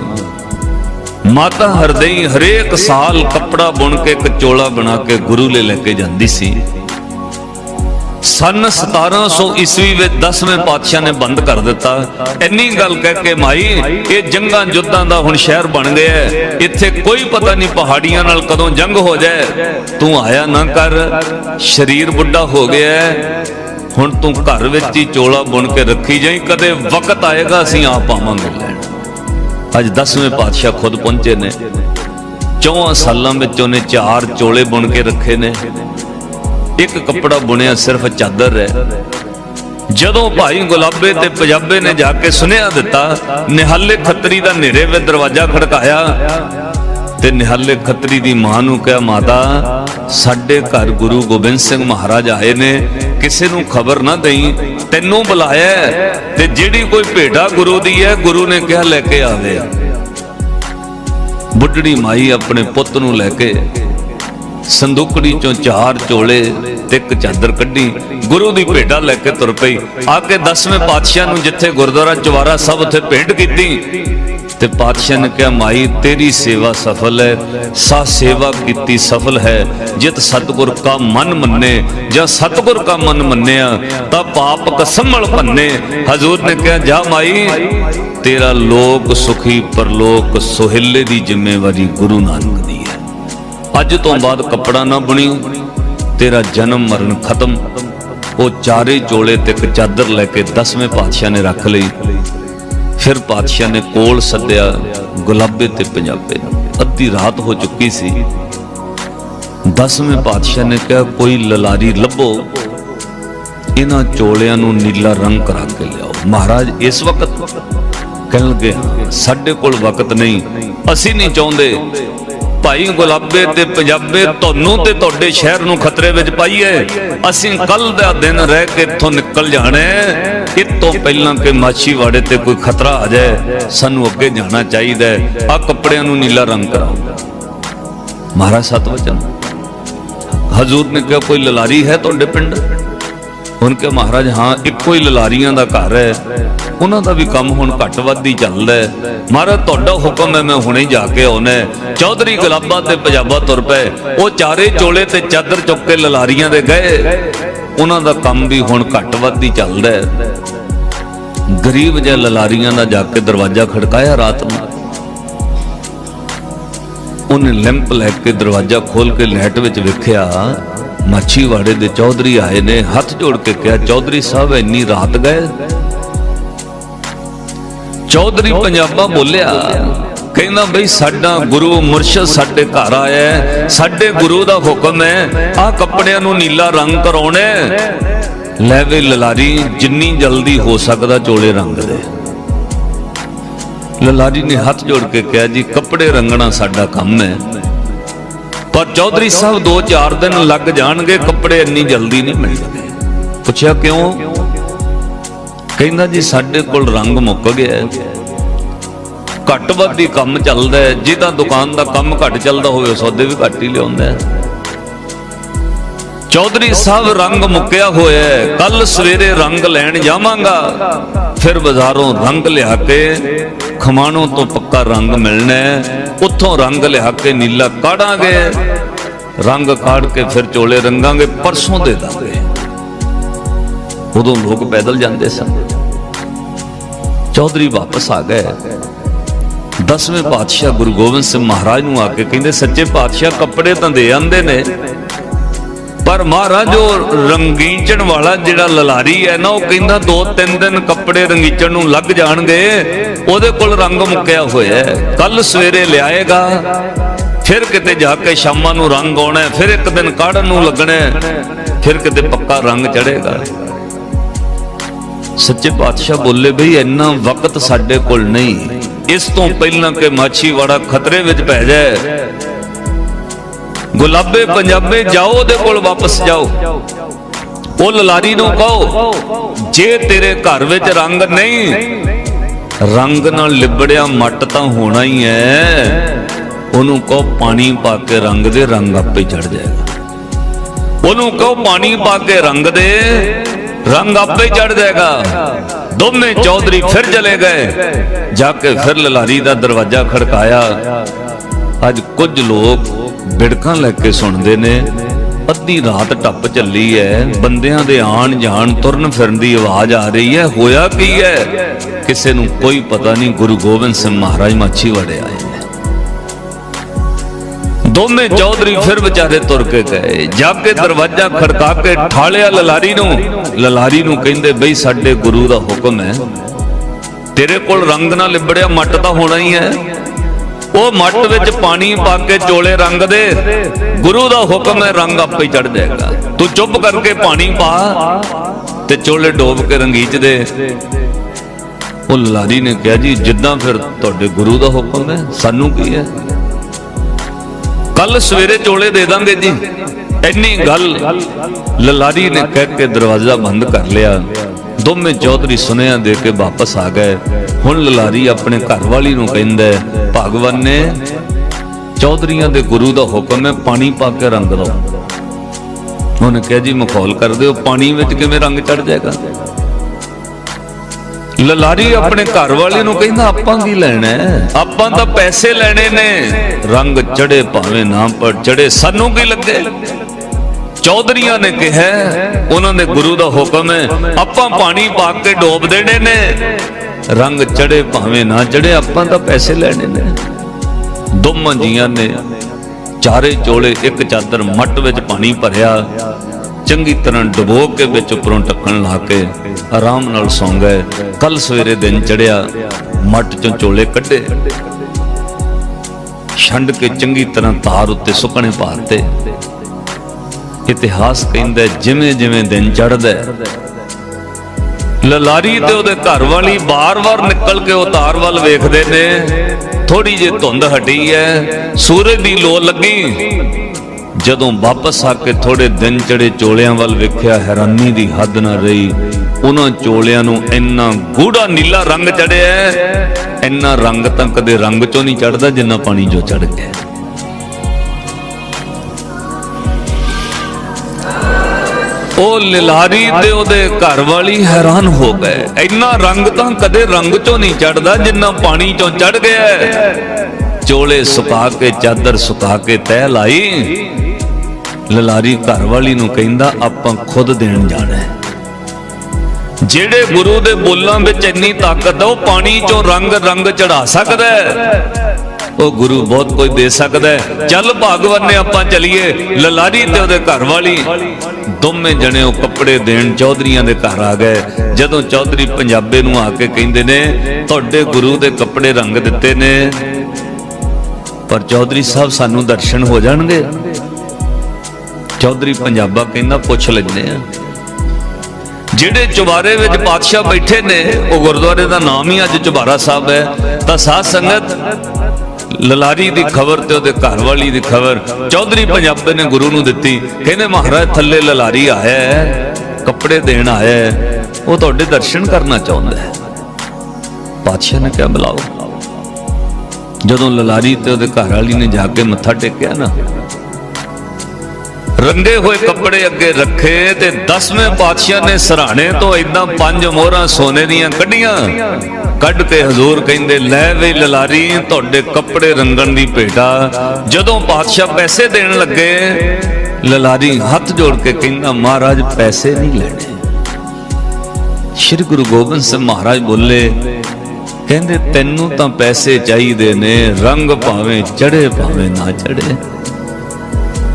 ਮਾਤਾ ਹਰਦਈ ਹਰੇਕ ਸਾਲ ਕੱਪੜਾ ਬੁਣ ਕੇ ਇੱਕ ਚੋਲਾ ਬਣਾ ਕੇ ਗੁਰੂ ਲੈ ਲੈ ਕੇ ਜਾਂਦੀ ਸੀ। ਸਨ 1700 ਈਸਵੀ ਵਿੱਚ 10ਵੇਂ ਪਾਤਸ਼ਾਹ ਨੇ ਬੰਦ ਕਰ ਦਿੱਤਾ। ਇੰਨੀ ਗੱਲ ਕਹਿ ਕੇ ਮਾਈ, ਇਹ ਜੰਗਾਂ ਜੁੱਦਾਂ ਦਾ ਹੁਣ ਸ਼ਹਿਰ ਬਣ ਗਿਆ ਇੱਥੇ ਕੋਈ ਪਤਾ ਨਹੀਂ ਪਹਾੜੀਆਂ ਨਾਲ ਕਦੋਂ ਜੰਗ ਹੋ ਜਾਏ। ਤੂੰ ਆਇਆ ਨਾ ਕਰ। ਸਰੀਰ ਬੁੱਢਾ ਹੋ ਗਿਆ ਹੁਣ ਤੂੰ ਘਰ ਵਿੱਚ ਹੀ ਚੋਲਾ ਬੁਣ ਕੇ ਰੱਖੀ ਜਾਈ। ਕਦੇ ਵਕਤ ਆਏਗਾ, ਅਸੀਂ ਆਪ ਪਾਵਾਂਗੇ ਲੈਣ। ਅੱਜ 10ਵੇਂ ਪਾਤਸ਼ਾਹ ਖੁਦ ਪਹੁੰਚੇ ਨੇ। ਚੌਹਾਂ ਸਾਲਾਂ ਵਿੱਚ ਉਹਨੇ ਚਾਰ ਚੋਲੇ ਬੁਣ ਕੇ ਰੱਖੇ ਨੇ। ਇੱਕ ਕੱਪੜਾ ਬੁਣਿਆ ਸਿਰਫ ਚਾਦਰ ਹੈ। ਜਦੋਂ ਭਾਈ ਗੁਲਾਬੇ ਤੇ ਪੰਜਾਬੇ ਨੇ ਜਾ ਕੇ ਸੁਨੇਹਾ ਦਿੱਤਾ, ਨਿਹਾਲੇ ਖੱਤਰੀ ਦਾ ਨੇੜੇ ਵੇ ਦਰਵਾਜ਼ਾ ਖੜਕਾਇਆ ਤੇ ਨਿਹਾਲੇ ਖੱਤਰੀ ਦੀ ਮਾਂ ਨੂੰ ਕਿਹਾ, ਮਾਤਾ, ਸਾਡੇ ਘਰ ਗੁਰੂ ਗੋਬਿੰਦ ਸਿੰਘ ਮਹਾਰਾਜ ਆਏ ਨੇ। ਕਿਸੇ ਨੂੰ ਖਬਰ ਨਾ ਦਈ, ਤੈਨੂੰ ਬੁਲਾਇਆ ਤੇ ਜਿਹੜੀ ਕੋਈ ਭੇਟਾ ਗੁਰੂ ਦੀ ਹੈ, ਗੁਰੂ ਨੇ ਕਿਹਾ ਲੈ ਕੇ ਆਵੇ। ਬੁੱਢੜੀ ਮਾਈ ਆਪਣੇ ਪੁੱਤ ਨੂੰ ਲੈ ਕੇ ਸੰਦੂਕੜੀ ਚੋਂ ਚਾਰ ਚੋਲੇ ਤੇ ਇੱਕ ਚਾਦਰ ਕੱਢੀ। ਗੁਰੂ ਦੀ ਭੇਟਾ ਲੈ ਕੇ ਤੁਰ ਪਈ। ਆ ਕੇ 10ਵੇਂ ਪਾਤਸ਼ਾਹ ਨੂੰ ਜਿੱਥੇ ਗੁਰਦੁਆਰਾ ਚਵਾਰਾ ਸਭ ਉੱਥੇ ਭੇਟ ਕੀਤੀ। ਤੇ ਪਾਤਸ਼ਾਹ ਨੇ ਕਿਹਾ, ਮਾਈ, ਤੇਰੀ ਸੇਵਾ ਸਫਲ ਹੈ। ਸਾ ਸੇਵਾ ਕੀਤੀ ਸਫਲ ਹੈ। ਜਿਤ ਸਤਗੁਰ ਕਾ ਮਨ ਮੰਨੇ, ਜਾਂ ਸਤਗੁਰ ਕਾ ਮਨ ਮੰਨਿਆ, ਤਾਂ ਪਾਪ ਕਸਮਲ ਭੰਨੇ। ਹਜ਼ੂਰ ਨੇ ਕਿਹਾ, ਜਾ ਮਾਈ, ਤੇਰਾ ਲੋਕ ਸੁਖੀ ਪਰਲੋਕ ਸੁਹਿੱਲੇ ਦੀ ਜ਼ਿੰਮੇਵਾਰੀ ਗੁਰੂ ਨਾਨਕ ਦੀ ਅੱਜ ਤੋਂ ਬਾਅਦ ਕੱਪੜਾ ਨਾ ਬੁਣੀ ਤੇਰਾ ਜਨਮ ਮਰਨ ਖਤਮ। ਉਹ ਚਾਰੇ ਚੋਲੇ ਤੇ ਇੱਕ ਚਾਦਰ ਲੈ ਕੇ 10ਵੇਂ ਪਾਤਸ਼ਾਹ ਨੇ ਰੱਖ ਲਈ। ਫਿਰ ਪਾਤਸ਼ਾਹ ਨੇ ਕੋਲ ਸੱਦਿਆ ਗੁਲਾਬੇ ਤੇ ਪੰਜਾਬੇ ਨੂੰ। ਅੱਧੀ ਰਾਤ ਹੋ ਚੁੱਕੀ ਸੀ। 10ਵੇਂ ਪਾਤਸ਼ਾਹ ਨੇ ਕਿਹਾ ਕੋਈ ਲਲਾਰੀ ਲੱਭੋ। ਇਹਨਾਂ ਚੋਲਿਆਂ ਨੂੰ ਨੀਲਾ ਰੰਗ ਕਰਾ ਕੇ ਲਿਆਓ। ਮਹਾਰਾਜ ਇਸ ਵਕਤ ਕਹਿਣ ਲੱਗੇ ਸਾਡੇ ਕੋਲ ਵਕਤ ਨਹੀਂ। ਅਸੀਂ ਨਹੀਂ ਚਾਹੁੰਦੇ। ਭਾਈ ਗੁਲਾਬੇ ਤੇ ਪੰਜਾਬੇ ਤੁਹਾਨੂੰ ਤੇ ਤੁਹਾਡੇ ਸ਼ਹਿਰ ਨੂੰ ਖਤਰੇ ਵਿੱਚ ਪਾਈਏ। ਅਸੀਂ ਕੱਲ ਦਾ ਦਿਨ ਰਹਿ ਕੇ ਇੱਥੋਂ ਨਿਕਲ ਜਾਣਾ ਹੈ। ਇਹ ਤੋਂ ਪਹਿਲਾਂ ਕਿ ਮਾਛੀਵਾੜੇ ਤੇ ਕੋਈ ਖਤਰਾ ਆ ਜਾਏ, ਸਾਨੂੰ ਅੱਗੇ ਜਾਣਾ ਚਾਹੀਦਾ ਹੈ। ਆ ਕੱਪੜਿਆਂ ਨੂੰ ਨੀਲਾ ਰੰਗ ਕਰਾਓ। ਮਹਾਰਾਜ ਸਤਵਚਨ। ਹਜ਼ੂਰ ਨੇ ਕਿਹਾ, ਕੋਈ ਲਲਾਰੀ ਹੈ ਤੁਹਾਡੇ ਪਿੰਡ? ਹੁਣ ਕਿ ਮਹਾਰਾਜ, ਹਾਂ, ਇੱਕੋ ਹੀ ਲਲਾਰੀਆਂ ਦਾ ਘਰ ਹੈ। ਉਹਨਾਂ ਦਾ ਵੀ ਕੰਮ ਹੁਣ ਘੱਟ ਵੱਧ ਹੀ ਚੱਲਦਾ ਹੈ। ਮਹਾਰਾਜ, ਤੁਹਾਡਾ ਹੁਕਮ ਹੈ, ਮੈਂ ਹੁਣੇ ਜਾ ਕੇ ਆਉਣਾ ਚੌਧਰੀ ਗੁਲਾਬਾਂ ਤੇ ਪੰਜਾਬਾ ਤੁਰ ਪਏ। ਉਹ ਚਾਰੇ ਚੋਲੇ ਤੇ ਚਾਦਰ ਚੁੱਕ ਕੇ ਲਲਾਰੀਆਂ ਦੇ ਗਏ। ਉਹਨਾਂ ਦਾ ਕੰਮ ਵੀ ਹੁਣ ਘੱਟ ਵੱਧ ਹੀ ਚੱਲਦਾ ਹੈ। ਗਰੀਬ ਜਿਹਾ ਲਲਾਰੀਆਂ ਦਾ ਜਾ ਕੇ ਦਰਵਾਜ਼ਾ ਖੜਕਾਇਆ ਰਾਤ ਨੂੰ। ਉਹਨੇ ਲੈਂਪ ਲੈ ਕੇ ਦਰਵਾਜ਼ਾ ਖੋਲ ਕੇ ਲੈਟ ਵਿੱਚ ਵੇਖਿਆ। ਮਾਛੀਵਾੜੇ ਦੇ ਚੌਧਰੀ ਆਏ ਨੇ, ਹੱਥ ਜੋੜ ਕੇ ਕਿਹਾ, ਚੌਧਰੀ ਸਾਹਿਬ, ਇੰਨੀ ਰਾਤ ਗਏ? ਚੌਧਰੀ ਪੰਜਾਬਾ ਬੋਲਿਆ, ਕਹਿੰਦਾ, ਬਈ ਸਾਡਾ ਗੁਰੂ ਮੁਰਸ਼ਦ ਸਾਡੇ ਘਰ ਆਇਆ ਸਾਡੇ ਗੁਰੂ ਦਾ ਹੁਕਮ ਹੈ ਆ ਕੱਪੜਿਆਂ ਨੂੰ ਨੀਲਾ ਰੰਗ ਕਰਾਉਣਾ ਲੈ ਵੇ ਲਲਾਰੀ, ਜਿੰਨੀ ਜਲਦੀ ਹੋ ਸਕਦਾ ਚੋਲੇ ਰੰਗ ਦੇ। ਲਲਾਰੀ ਨੇ ਹੱਥ ਜੋੜ ਕੇ ਕਿਹਾ, ਜੀ, ਕੱਪੜੇ ਰੰਗਣਾ ਸਾਡਾ ਕੰਮ ਹੈ ਪਰ ਚੌਧਰੀ ਸਾਹਿਬ 2-4 ਦਿਨ ਲੱਗ ਜਾਣਗੇ, ਕੱਪੜੇ ਇੰਨੀ ਜਲਦੀ ਨਹੀਂ ਮਿਲਦੇ। ਪੁੱਛਿਆ ਕਿਉਂ? ਕਹਿੰਦਾ ਜੀ, ਸਾਡੇ ਕੋਲ ਰੰਗ ਮੁੱਕ ਗਿਆ ਘੱਟ ਵੱਧ ਕੰਮ ਚੱਲਦਾ ਹੈ। ਜਿਹਦਾ ਦੁਕਾਨ ਦਾ ਕੰਮ ਘੱਟ ਚੱਲਦਾ ਹੋਵੇ, ਸੌਦੇ ਵੀ ਘੱਟ ਹੀ ਲਿਆਉਂਦਾ ਹੈ। ਚੌਧਰੀ ਸਾਹਿਬ ਰੰਗ ਮੁੱਕਿਆ ਹੋਇਆ ਕੱਲ ਸਵੇਰੇ ਰੰਗ ਲੈਣ ਜਾਵਾਂਗਾ। ਫਿਰ ਬਾਜ਼ਾਰੋਂ ਰੰਗ ਲਿਆ ਕੇ ਖਮਾਣੋਂ ਤੋਂ ਪੱਕਾ ਰੰਗ ਮਿਲਣਾ ਉੱਥੋਂ ਰੰਗ ਲਿਆ ਕੇ ਨੀਲਾ ਕਾੜਾਂਗੇ। ਰੰਗ ਕਾੜ ਕੇ ਫਿਰ ਚੋਲੇ ਰੰਗਾਂਗੇ, ਪਰਸੋਂ ਦੇ ਦਾਂਗੇ। ਉਦੋਂ ਲੋਕ ਪੈਦਲ ਜਾਂਦੇ ਸਨ। ਚੌਧਰੀ ਵਾਪਸ ਆ ਗਏ। ਦਸਵੇਂ ਪਾਤਸ਼ਾਹ ਗੁਰੂ ਗੋਬਿੰਦ ਸਿੰਘ ਮਹਾਰਾਜ ਨੂੰ ਆ ਕੇ ਕਹਿੰਦੇ, ਸੱਚੇ ਪਾਤਸ਼ਾਹ, ਕੱਪੜੇ ਤਾਂ ਦੇ ਆਂਦੇ ਨੇ। ਪਰ ਮਹਾਰਾਜ ਉਹ ਰੰਗੀਚਣ ਵਾਲਾ ਜਿਹੜਾ ਲਲਾਰੀ ਹੈ ਨਾ, ਉਹ ਕਹਿੰਦਾ ਦੋ ਤਿੰਨ ਦਿਨ ਕੱਪੜੇ ਰੰਗੀਚਣ ਨੂੰ ਲੱਗ ਜਾਣਗੇ, ਉਹਦੇ ਕੋਲ ਰੰਗ ਮੁੱਕਿਆ ਹੋਇਆ ਕੱਲ ਸਵੇਰੇ ਲਿਆਏਗਾ, ਫਿਰ ਕਿਤੇ ਜਾ ਕੇ ਸ਼ਾਮਾਂ ਨੂੰ ਰੰਗ ਆਉਣਾ ਫਿਰ ਇੱਕ ਦਿਨ ਕਾੜਨ ਨੂੰ ਲੱਗਣਾ ਫਿਰ ਕਿਤੇ ਪੱਕਾ ਰੰਗ ਚੜੇਗਾ ਸੱਚੇ ਪਾਤਸ਼ਾਹ ਬੋਲੇ ਬਈ ਇੰਨਾ ਵਕਤ ਸਾਡੇ ਕੋਲ ਨਹੀਂ। ਇਸ ਤੋਂ ਪਹਿਲਾਂ ਕਿ ਮਾਛੀਵਾੜਾ ਖਤਰੇ ਵਿੱਚ ਪੈ ਜਾਏ ਗੁਲਾਬੇ ਪੰਜਾਬੇ ਜਾਓ ਉਹਦੇ ਕੋਲ ਵਾਪਸ ਜਾਓ। ਉਹ ਲਲਾਰੀ ਨੂੰ ਕਹੋ, ਜੇ ਤੇਰੇ ਘਰ ਵਿੱਚ ਰੰਗ ਨਹੀਂ, ਰੰਗ ਨਾਲ ਲਿਬੜਿਆ ਮੱਟ ਤਾਂ ਹੋਣਾ ਹੀ ਹੈ ਉਹਨੂੰ ਕਹੋ ਪਾਣੀ ਪਾ ਕੇ ਰੰਗ ਦੇ, ਰੰਗ ਆਪੇ ਚੜ ਜਾਏਗਾ। ਉਹਨੂੰ ਕਹੋ ਪਾਣੀ ਪਾ ਕੇ ਰੰਗ ਦੇ, ਰੰਗ ਆਪੇ ਚੜ ਜਾਏਗਾ। ਦੋਵੇਂ ਚੌਧਰੀ ਫਿਰ ਚਲੇ ਗਏ। ਜਾ ਕੇ ਫਿਰ ਲਲਾਰੀ ਦਾ ਦਰਵਾਜ਼ਾ ਖੜਕਾਇਆ। ਅੱਜ ਕੁਝ ਲੋਕ ਬਿੜਕਾਂ ਲੈ ਕੇ ਸੁਣਦੇ ਨੇ, ਅੱਧੀ ਰਾਤ ਟੱਪ ਚੱਲੀ ਹੈ ਬੰਦਿਆਂ ਦੇ ਆਣ ਜਾਣ ਤੁਰਨ ਫਿਰਨ ਦੀ ਆਵਾਜ਼ ਆ ਰਹੀ ਹੈ ਹੋਇਆ ਕੀ ਹੈ ਕਿਸੇ ਨੂੰ ਕੋਈ ਪਤਾ ਨਹੀਂ ਗੁਰੂ ਗੋਬਿੰਦ ਸਿੰਘ ਮਹਾਰਾਜ ਮਾਛੀ ਵੜੇ ਆਏ ਦੋਵੇਂ ਚੌਧਰੀ ਫਿਰ ਵਿਚਾਰੇ ਤੁਰ ਕੇ ਗਏ ਜਾ ਕੇ ਦਰਵਾਜ਼ਾ ਖੜਕਾ ਕੇ ਠਾਲਿਆ ਲਲਾਰੀ ਨੂੰ ਲਲਾਰੀ ਨੂੰ ਕਹਿੰਦੇ ਬਈ ਸਾਡੇ ਗੁਰੂ ਦਾ ਹੁਕਮ ਹੈ ਤੇਰੇ ਕੋਲ ਰੰਗ ਨਾਲ ਲਿਬੜਿਆ, ਮੱਟ ਤਾਂ ਹੋਣਾ ਹੀ ਹੈ ਉਹ ਮੱਟ ਵਿੱਚ ਪਾਣੀ ਪਾ ਕੇ ਚੋਲੇ ਰੰਗ ਦੇ ਗੁਰੂ ਦਾ ਹੁਕਮ ਹੈ, ਰੰਗ ਆਪੇ ਚੜ ਜਾਏਗਾ। ਤੂੰ ਚੁੱਪ ਕਰਕੇ ਪਾਣੀ ਪਾ ਤੇ ਚੋਲੇ ਡੋਬ ਕੇ ਰੰਗੀਚ ਦੇ। ਉਹ ਲਾਰੀ ਨੇ ਕਿਹਾ, ਜੀ, ਜਿੱਦਾਂ ਫਿਰ ਤੁਹਾਡੇ ਗੁਰੂ ਦਾ ਹੁਕਮ ਹੈ, ਸਾਨੂੰ ਕੀ ਹੈ? ਕੱਲ ਸਵੇਰੇ ਚੋਲੇ ਦੇ ਦਾਂਗੇ ਜੀ। ਇੰਨੀ ਗੱਲ ਲਲਾਰੀ ਨੇ ਕਹਿ ਕੇ ਦਰਵਾਜ਼ਾ ਬੰਦ ਕਰ ਲਿਆ। ਦੋਵੇਂ ਚੌਧਰੀ ਸੁਨੇਹਾ ਦੇ ਕੇ ਵਾਪਸ ਆ ਗਏ। ਹੁਣ ਲਲਾਰੀ ਆਪਣੇ ਘਰ ਵਾਲੀ ਨੂੰ ਕਹਿੰਦਾ ਭਗਵਾਨ ਨੇ ਚੌਧਰੀਆਂ ਦੇ ਗੁਰੂ ਦਾ ਹੁਕਮ ਹੈ, ਪਾਣੀ ਪਾ ਕੇ ਰੰਗ ਦੋ ਉਹਨੇ ਕਿਹਾ, ਜੀ, ਮਖੌਲ ਕਰ ਦਿਓ, ਪਾਣੀ ਵਿੱਚ ਕਿਵੇਂ ਰੰਗ ਚੜ ਜਾਏਗਾ? ਲਲਾਰੀ ਆਪਣੇ ਘਰ ਵਾਲੇ ਨੂੰ ਕਹਿੰਦਾ, ਆਪਾਂ ਕੀ ਲੈਣਾ ਆਪਾਂ ਤਾਂ ਪੈਸੇ ਲੈਣੇ ਨੇ। ਰੰਗ ਚੜੇ ਭਾਵੇਂ ਨਾ ਪਰ ਚੜੇ ਸਾਨੂੰ ਕੀ ਲੱਗੇ? ਚੌਧਰੀਆਂ ਨੇ ਕਿਹਾ, ਉਹਨਾਂ ਦੇ ਗੁਰੂ ਦਾ ਹੁਕਮ ਹੈ, ਆਪਾਂ ਪਾਣੀ ਪਾ ਕੇ ਡੋਬ ਦੇਣੇ ਨੇ। ਰੰਗ ਚੜੇ ਭਾਵੇਂ ਨਾ ਚੜੇ, ਆਪਾਂ ਤਾਂ ਪੈਸੇ ਲੈਣੇ ਨੇ। ਦੋਵਾਂ ਜੀਆਂ ਨੇ ਚਾਰੇ ਚੋਲੇ ਇੱਕ ਚਾਦਰ ਮੱਟ ਵਿੱਚ ਪਾਣੀ ਭਰਿਆ। ਚੰਗੀ ਤਰ੍ਹਾਂ ਡੁਬੋ ਕੇ ਵਿੱਚ ਉੱਪਰੋਂ ਟੱਕਣ ਲਾ ਕੇ ਆਰਾਮ ਨਾਲ ਸੌਂ ਗਏ। ਕੱਲ ਸਵੇਰੇ ਦਿਨ ਚੜਿਆ, ਮੱਟ ਚੋਂ ਚੋਲੇ ਕੱਢੇ। ਛੰਡ ਕੇ ਚੰਗੀ ਤਰ੍ਹਾਂ ਤਾਰ ਉੱਤੇ ਸੁੱਕਣੇ ਪਾਤੇ ਇਤਿਹਾਸ ਕਹਿੰਦਾ ਜਿਵੇਂ ਜਿਵੇਂ ਦਿਨ ਚੜਦਾ ਲਲਾਰੀ ਤੇ ਉਹਦੇ ਘਰ ਵਾਲੀ ਬਾਰ-ਬਾਰ ਨਿਕਲ ਕੇ ਉਤਾਰ ਵੱਲ ਵੇਖਦੇ ਨੇ। ਥੋੜੀ ਜਿਹੀ ਧੁੰਦ ਹਟੀ ਹੈ ਸੂਰਜ ਦੀ ਲੋ ਲੱਗੀ। ਜਦੋਂ ਵਾਪਸ ਆ ਕੇ ਥੋੜੇ ਦਿਨ ਚੜੇ ਚੋਲਿਆਂ ਵੱਲ ਵੇਖਿਆ, ਹੈਰਾਨੀ ਦੀ ਹੱਦ ਨਾ ਰਹੀ। ਉਹਨਾਂ ਚੋਲਿਆਂ ਨੂੰ ਇੰਨਾ ਗੂੜਾ ਨੀਲਾ ਰੰਗ ਚੜਿਆ ਇੰਨਾ ਰੰਗ ਤਾਂ ਕਦੇ ਰੰਗ ਚੋਂ ਨਹੀਂ ਚੜਦਾ ਜਿੰਨਾ ਪਾਣੀ ਚੋਂ ਚੜ ਗਿਆ। ਉਹ ਲਿਲਾਰੀ ਤੇ ਉਹਦੇ ਘਰ ਵਾਲੀ ਹੈਰਾਨ ਹੋ ਗਏ। ਇੰਨਾ ਰੰਗ ਤਾਂ ਕਦੇ ਰੰਗ ਚੋਂ ਨਹੀਂ ਚੜਦਾ, ਜਿੰਨਾ ਪਾਣੀ ਚੋਂ ਚੜ ਗਿਆ ਚੋਲੇ ਸੁਕਾ ਕੇ, ਚਾਦਰ ਸੁਕਾ ਕੇ ਤਹਿ ਲਾਈ। ਲਲਾਰੀ ਘਰ ਵਾਲੀ ਨੂੰ ਕਹਿੰਦਾ, ਆਪਾਂ ਖੁਦ ਦੇਣ ਜਾਣਾ ਹੈ। ਜਿਹੜੇ ਗੁਰੂ ਦੇ ਬੋਲਾਂ ਵਿੱਚ ਇੰਨੀ ਤਾਕਤ ਹੈ ਉਹ ਪਾਣੀ ਚੋਂ ਰੰਗ ਰੰਗ ਚੜਾ ਸਕਦਾ ਹੈ। ਉਹ ਗੁਰੂ ਬਹੁਤ ਕੁਝ ਦੇ ਸਕਦਾ ਹੈ। ਚੱਲ ਭਾਗਵਤ ਨੇ ਆਪਾਂ ਚਲੀਏ। ਲਲਾਰੀ ਤੇ ਉਹਦੇ ਘਰ ਵਾਲੀ। ਦੋਵੇਂ ਜਣੇ ਉਹ ਕੱਪੜੇ ਦੇਣ ਚੌਧਰੀਆਂ ਦੇ ਘਰ ਆ ਗਏ। ਜਦੋਂ ਚੌਧਰੀ ਪੰਜਾਬੇ ਨੂੰ ਆ ਕੇ ਕਹਿੰਦੇ ਨੇ, ਤੁਹਾਡੇ ਗੁਰੂ ਦੇ ਕੱਪੜੇ ਰੰਗ ਦਿੱਤੇ ਨੇ। ਪਰ ਚੌਧਰੀ ਸਾਹਿਬ ਸਾਨੂੰ ਦਰਸ਼ਨ ਹੋ ਜਾਣਗੇ। ਚੌਧਰੀ ਪੰਜਾਬਾ ਕਹਿੰਦਾ, ਪੁੱਛ ਲੈਂਦੇ ਆ ਜਿਹੜੇ ਚੁਬਾਰੇ ਵਿੱਚ ਪਾਤਸ਼ਾਹ ਬੈਠੇ ਨੇ, ਉਹ ਗੁਰਦੁਆਰੇ ਦਾ ਨਾਮ ਹੀ ਅੱਜ ਚੁਬਾਰਾ ਸਾਹਿਬ ਹੈ। ਤਾਂ ਸਾਧ ਸੰਗਤ ਲਲਾਰੀ ਦੀ ਖਬਰ ਤੇ ਉਹਦੇ ਘਰ ਵਾਲੀ ਦੀ ਖਬਰ। ਚੌਧਰੀ ਪੰਜਾਬੇ ਨੇ ਗੁਰੂ ਨੂੰ ਦਿੱਤੀ। ਕਹਿੰਦੇ, ਮਹਾਰਾਜ, ਥੱਲੇ ਲਲਾਰੀ ਆਇਆ ਹੈ, ਕੱਪੜੇ ਦੇਣ ਆਇਆ ਹੈ। ਉਹ ਤੁਹਾਡੇ ਦਰਸ਼ਨ ਕਰਨਾ ਚਾਹੁੰਦਾ ਹੈ। ਪਾਤਸ਼ਾਹ ਨੇ ਕਿਹਾ, ਬੁਲਾਓ। ਜਦੋਂ ਲਲਾਰੀ ਤੇ ਉਹਦੇ ਘਰ ਵਾਲੀ ਨੇ ਜਾ ਕੇ ਮੱਥਾ ਟੇਕਿਆ ਨਾ, ਰੰਗੇ ਹੋਏ ਕੱਪੜੇ ਅੱਗੇ ਰੱਖੇ ਤੇ 10ਵੇਂ ਪਾਤਸ਼ਾਹ ਨੇ ਸਰਾਣੇ ਤੋਂ ਇਦਾਂ ਪੰਜ ਮੋਹਰਾਂ ਸੋਨੇ ਦੀਆਂ ਕੱਢੀਆਂ। ਕੱਢ ਕੇ ਹਜ਼ੂਰ ਕਹਿੰਦੇ, ਲੈ ਵੇ ਲਲਾਰੀ, ਤੁਹਾਡੇ ਕੱਪੜੇ ਰੰਗਣ ਦੀ ਭੇਟਾ। ਜਦੋਂ ਪਾਤਸ਼ਾਹ ਪੈਸੇ ਦੇਣ ਲੱਗੇ, ਲਲਾਰੀ ਹੱਥ ਜੋੜ ਕੇ ਕਹਿੰਦਾ, ਮਹਾਰਾਜ, ਪੈਸੇ ਨਹੀਂ ਲੈਣੇ। ਸ਼੍ਰੀ ਗੁਰੂ ਗੋਬਿੰਦ ਸਿੰਘ ਮਹਾਰਾਜ ਬੋਲੇ, ਕਹਿੰਦੇ, ਤੈਨੂੰ ਤਾਂ ਪੈਸੇ ਚਾਹੀਦੇ ਨੇ, ਰੰਗ ਭਾਵੇਂ ਚੜੇ ਭਾਵੇਂ ਨਾ ਚੜੇ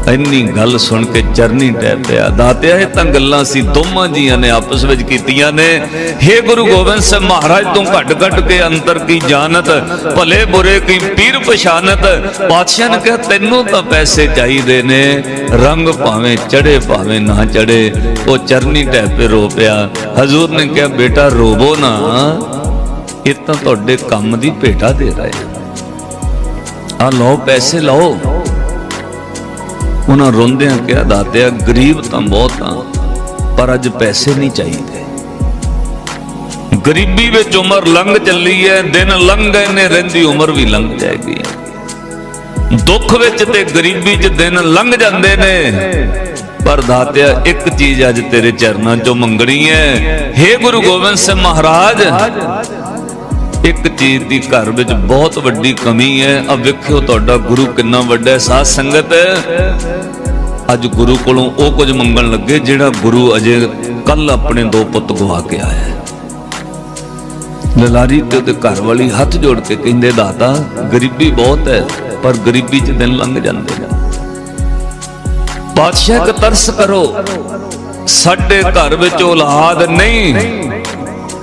ਇੰਨੀ ਗੱਲ ਸੁਣ ਕੇ ਚਰਨੀ ਟੈ ਪਿਆ। ਦਾਤਿਆ ਇਹ ਤਾਂ ਗੱਲਾਂ ਸੀ, ਦੋਵਾਂ ਜੀਆਂ ਨੇ ਆਪਸ ਵਿੱਚ ਕੀਤੀਆਂ ਨੇ। हे ਗੁਰੂ ਗੋਬਿੰਦ ਸਿੰਘ ਮਹਾਰਾਜ, ਤੋਂ ਘੱਟ ਘੱਟ ਕੇ ਅੰਤਰ ਕੀ ਜਾਣਤ? ਭਲੇ ਬੁਰੇ ਕੀ ਪੀਰ ਪਛਾਨਤ ਪਾਤਸ਼ਾਹ ਨੇ ਕਿਹਾ, ਤੈਨੂੰ ਤਾਂ ਪੈਸੇ ਚਾਹੀਦੇ ਨੇ। ਰੰਗ ਭਾਵੇਂ ਚੜੇ ਭਾਵੇਂ ਨਾ ਚੜੇ ਉਹ ਚਰਨੀ ਟੈ ਪੇ ਰੋ ਪਿਆ। ਹਜ਼ੂਰ ਨੇ ਕਿਹਾ, ਬੇਟਾ ਰੋਵੋ ਨਾ। ਇਹ ਤਾਂ ਤੁਹਾਡੇ ਕੰਮ ਦੀ ਭੇਟਾ ਦੇ ਰਹੇ ਆ। ਲਓ, ਪੈਸੇ ਲਓ। ਉਹਨਾਂ ਰੋਂਦਿਆਂ ਕਿਹਾ, ਦਾਤਿਆ, ਗਰੀਬ ਤਾਂ ਬਹੁਤ ਆ, ਪਰ ਅੱਜ ਪੈਸੇ ਨਹੀਂ ਚਾਹੀਦੇ। ਗਰੀਬੀ ਵਿੱਚ ਉਮਰ ਲੰਘ ਚੱਲੀ ਹੈ ਦਿਨ ਲੰਘ ਗਏ ਨੇ, ਰਹਿੰਦੀ ਉਮਰ ਵੀ ਲੰਘ ਜਾਏਗੀ। ਦੁੱਖ ਵਿੱਚ ਤੇ ਗਰੀਬੀ 'ਚ ਦਿਨ ਲੰਘ ਜਾਂਦੇ ਨੇ, ਪਰ ਦਾਤਿਆ, ਇੱਕ ਚੀਜ਼ ਅੱਜ ਤੇਰੇ ਚਰਨਾਂ 'ਚੋਂ ਮੰਗਣੀ ਹੈ हे ਗੁਰੂ ਗੋਬਿੰਦ ਸਿੰਘ ਮਹਾਰਾਜ ਇੱਕ ਚੀਜ਼ ਦੀ ਘਰ ਵਿੱਚ ਬਹੁਤ ਵੱਡੀ ਕਮੀ ਹੈ। ਆ ਵੇਖਿਓ ਤੁਹਾਡਾ ਗੁਰੂ ਕਿੰਨਾ ਵੱਡਾ ਹੈ। ਸਾਧ ਸੰਗਤ, ਅੱਜ ਗੁਰੂ ਕੋਲੋਂ ਉਹ ਕੁਝ ਮੰਗਣ ਲੱਗੇ, ਜਿਹੜਾ ਗੁਰੂ ਅਜੇ ਕੱਲ ਆਪਣੇ ਦੋ ਪੁੱਤ ਗਵਾ ਕੇ ਆਇਆ ਹੈ। ਲਲਾਰੀ ਤੇ ਉਹਦੇ ਘਰ ਵਾਲੀ ਹੱਥ ਜੋੜ ਕੇ ਕਹਿੰਦੇ, ਦਾਤਾ, ਗਰੀਬੀ ਬਹੁਤ ਹੈ, ਪਰ ਗਰੀਬੀ 'ਚ ਦਿਨ ਲੰਘ ਜਾਂਦੇ ਨੇ। ਬਾਦਸ਼ਾਹ ਤਰਸ ਕਰੋ, ਸਾਡੇ ਘਰ ਵਿੱਚ ਔਲਾਦ ਨਹੀਂ।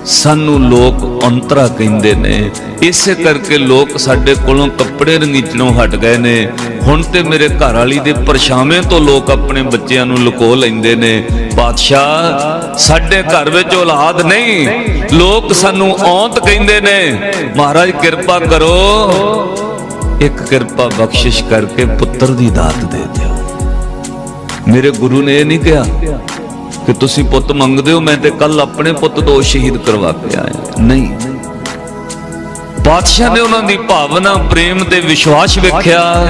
ਸਾਨੂੰ ਲੋਕ ਅੰਤਰਾ ਕਹਿੰਦੇ ਨੇ। ਇਸੇ ਕਰਕੇ ਲੋਕ ਸਾਡੇ ਕੋਲੋਂ ਕੱਪੜੇ ਰੰਗੀਚਣੋਂ ਹਟ ਗਏ ਨੇ। ਹੁਣ ਤੇ ਮੇਰੇ ਘਰ ਵਾਲੀ ਦੇ ਪਰਛਾਵੇਂ ਤੋਂ ਲੋਕ ਆਪਣੇ ਬੱਚਿਆਂ ਨੂੰ ਲੁਕੋ ਲੈਂਦੇ ਨੇ। ਬਾਦਸ਼ਾਹ, ਸਾਡੇ ਘਰ ਵਿੱਚ ਔਲਾਦ ਨਹੀਂ। ਲੋਕ ਸਾਨੂੰ ਔਂਤ ਕਹਿੰਦੇ ਨੇ। ਮਹਾਰਾਜ, ਕਿਰਪਾ ਕਰੋ। ਇੱਕ ਕਿਰਪਾ ਬਖਸ਼ਿਸ਼ ਕਰਕੇ ਪੁੱਤਰ ਦੀ ਦਾਤ ਦੇ ਦਿਓ। ਮੇਰੇ ਗੁਰੂ ਨੇ ਇਹ ਨਹੀਂ ਕਿਹਾ ਕਿ ਤੁਸੀਂ ਪੁੱਤ ਮੰਗਦੇ ਹੋ, ਮੈਂ ਤੇ ਕੱਲ ਆਪਣੇ ਪੁੱਤ ਤੋਂ ਸ਼ਹੀਦ ਕਰਵਾ ਕੇ ਆਇਆ। ਨਹੀਂ। ਬਾਦਸ਼ਾਹ ਨੇ ਉਹਨਾਂ ਦੀ ਭਾਵਨਾ, ਪ੍ਰੇਮ ਤੇ ਵਿਸ਼ਵਾਸ ਵੇਖਿਆ।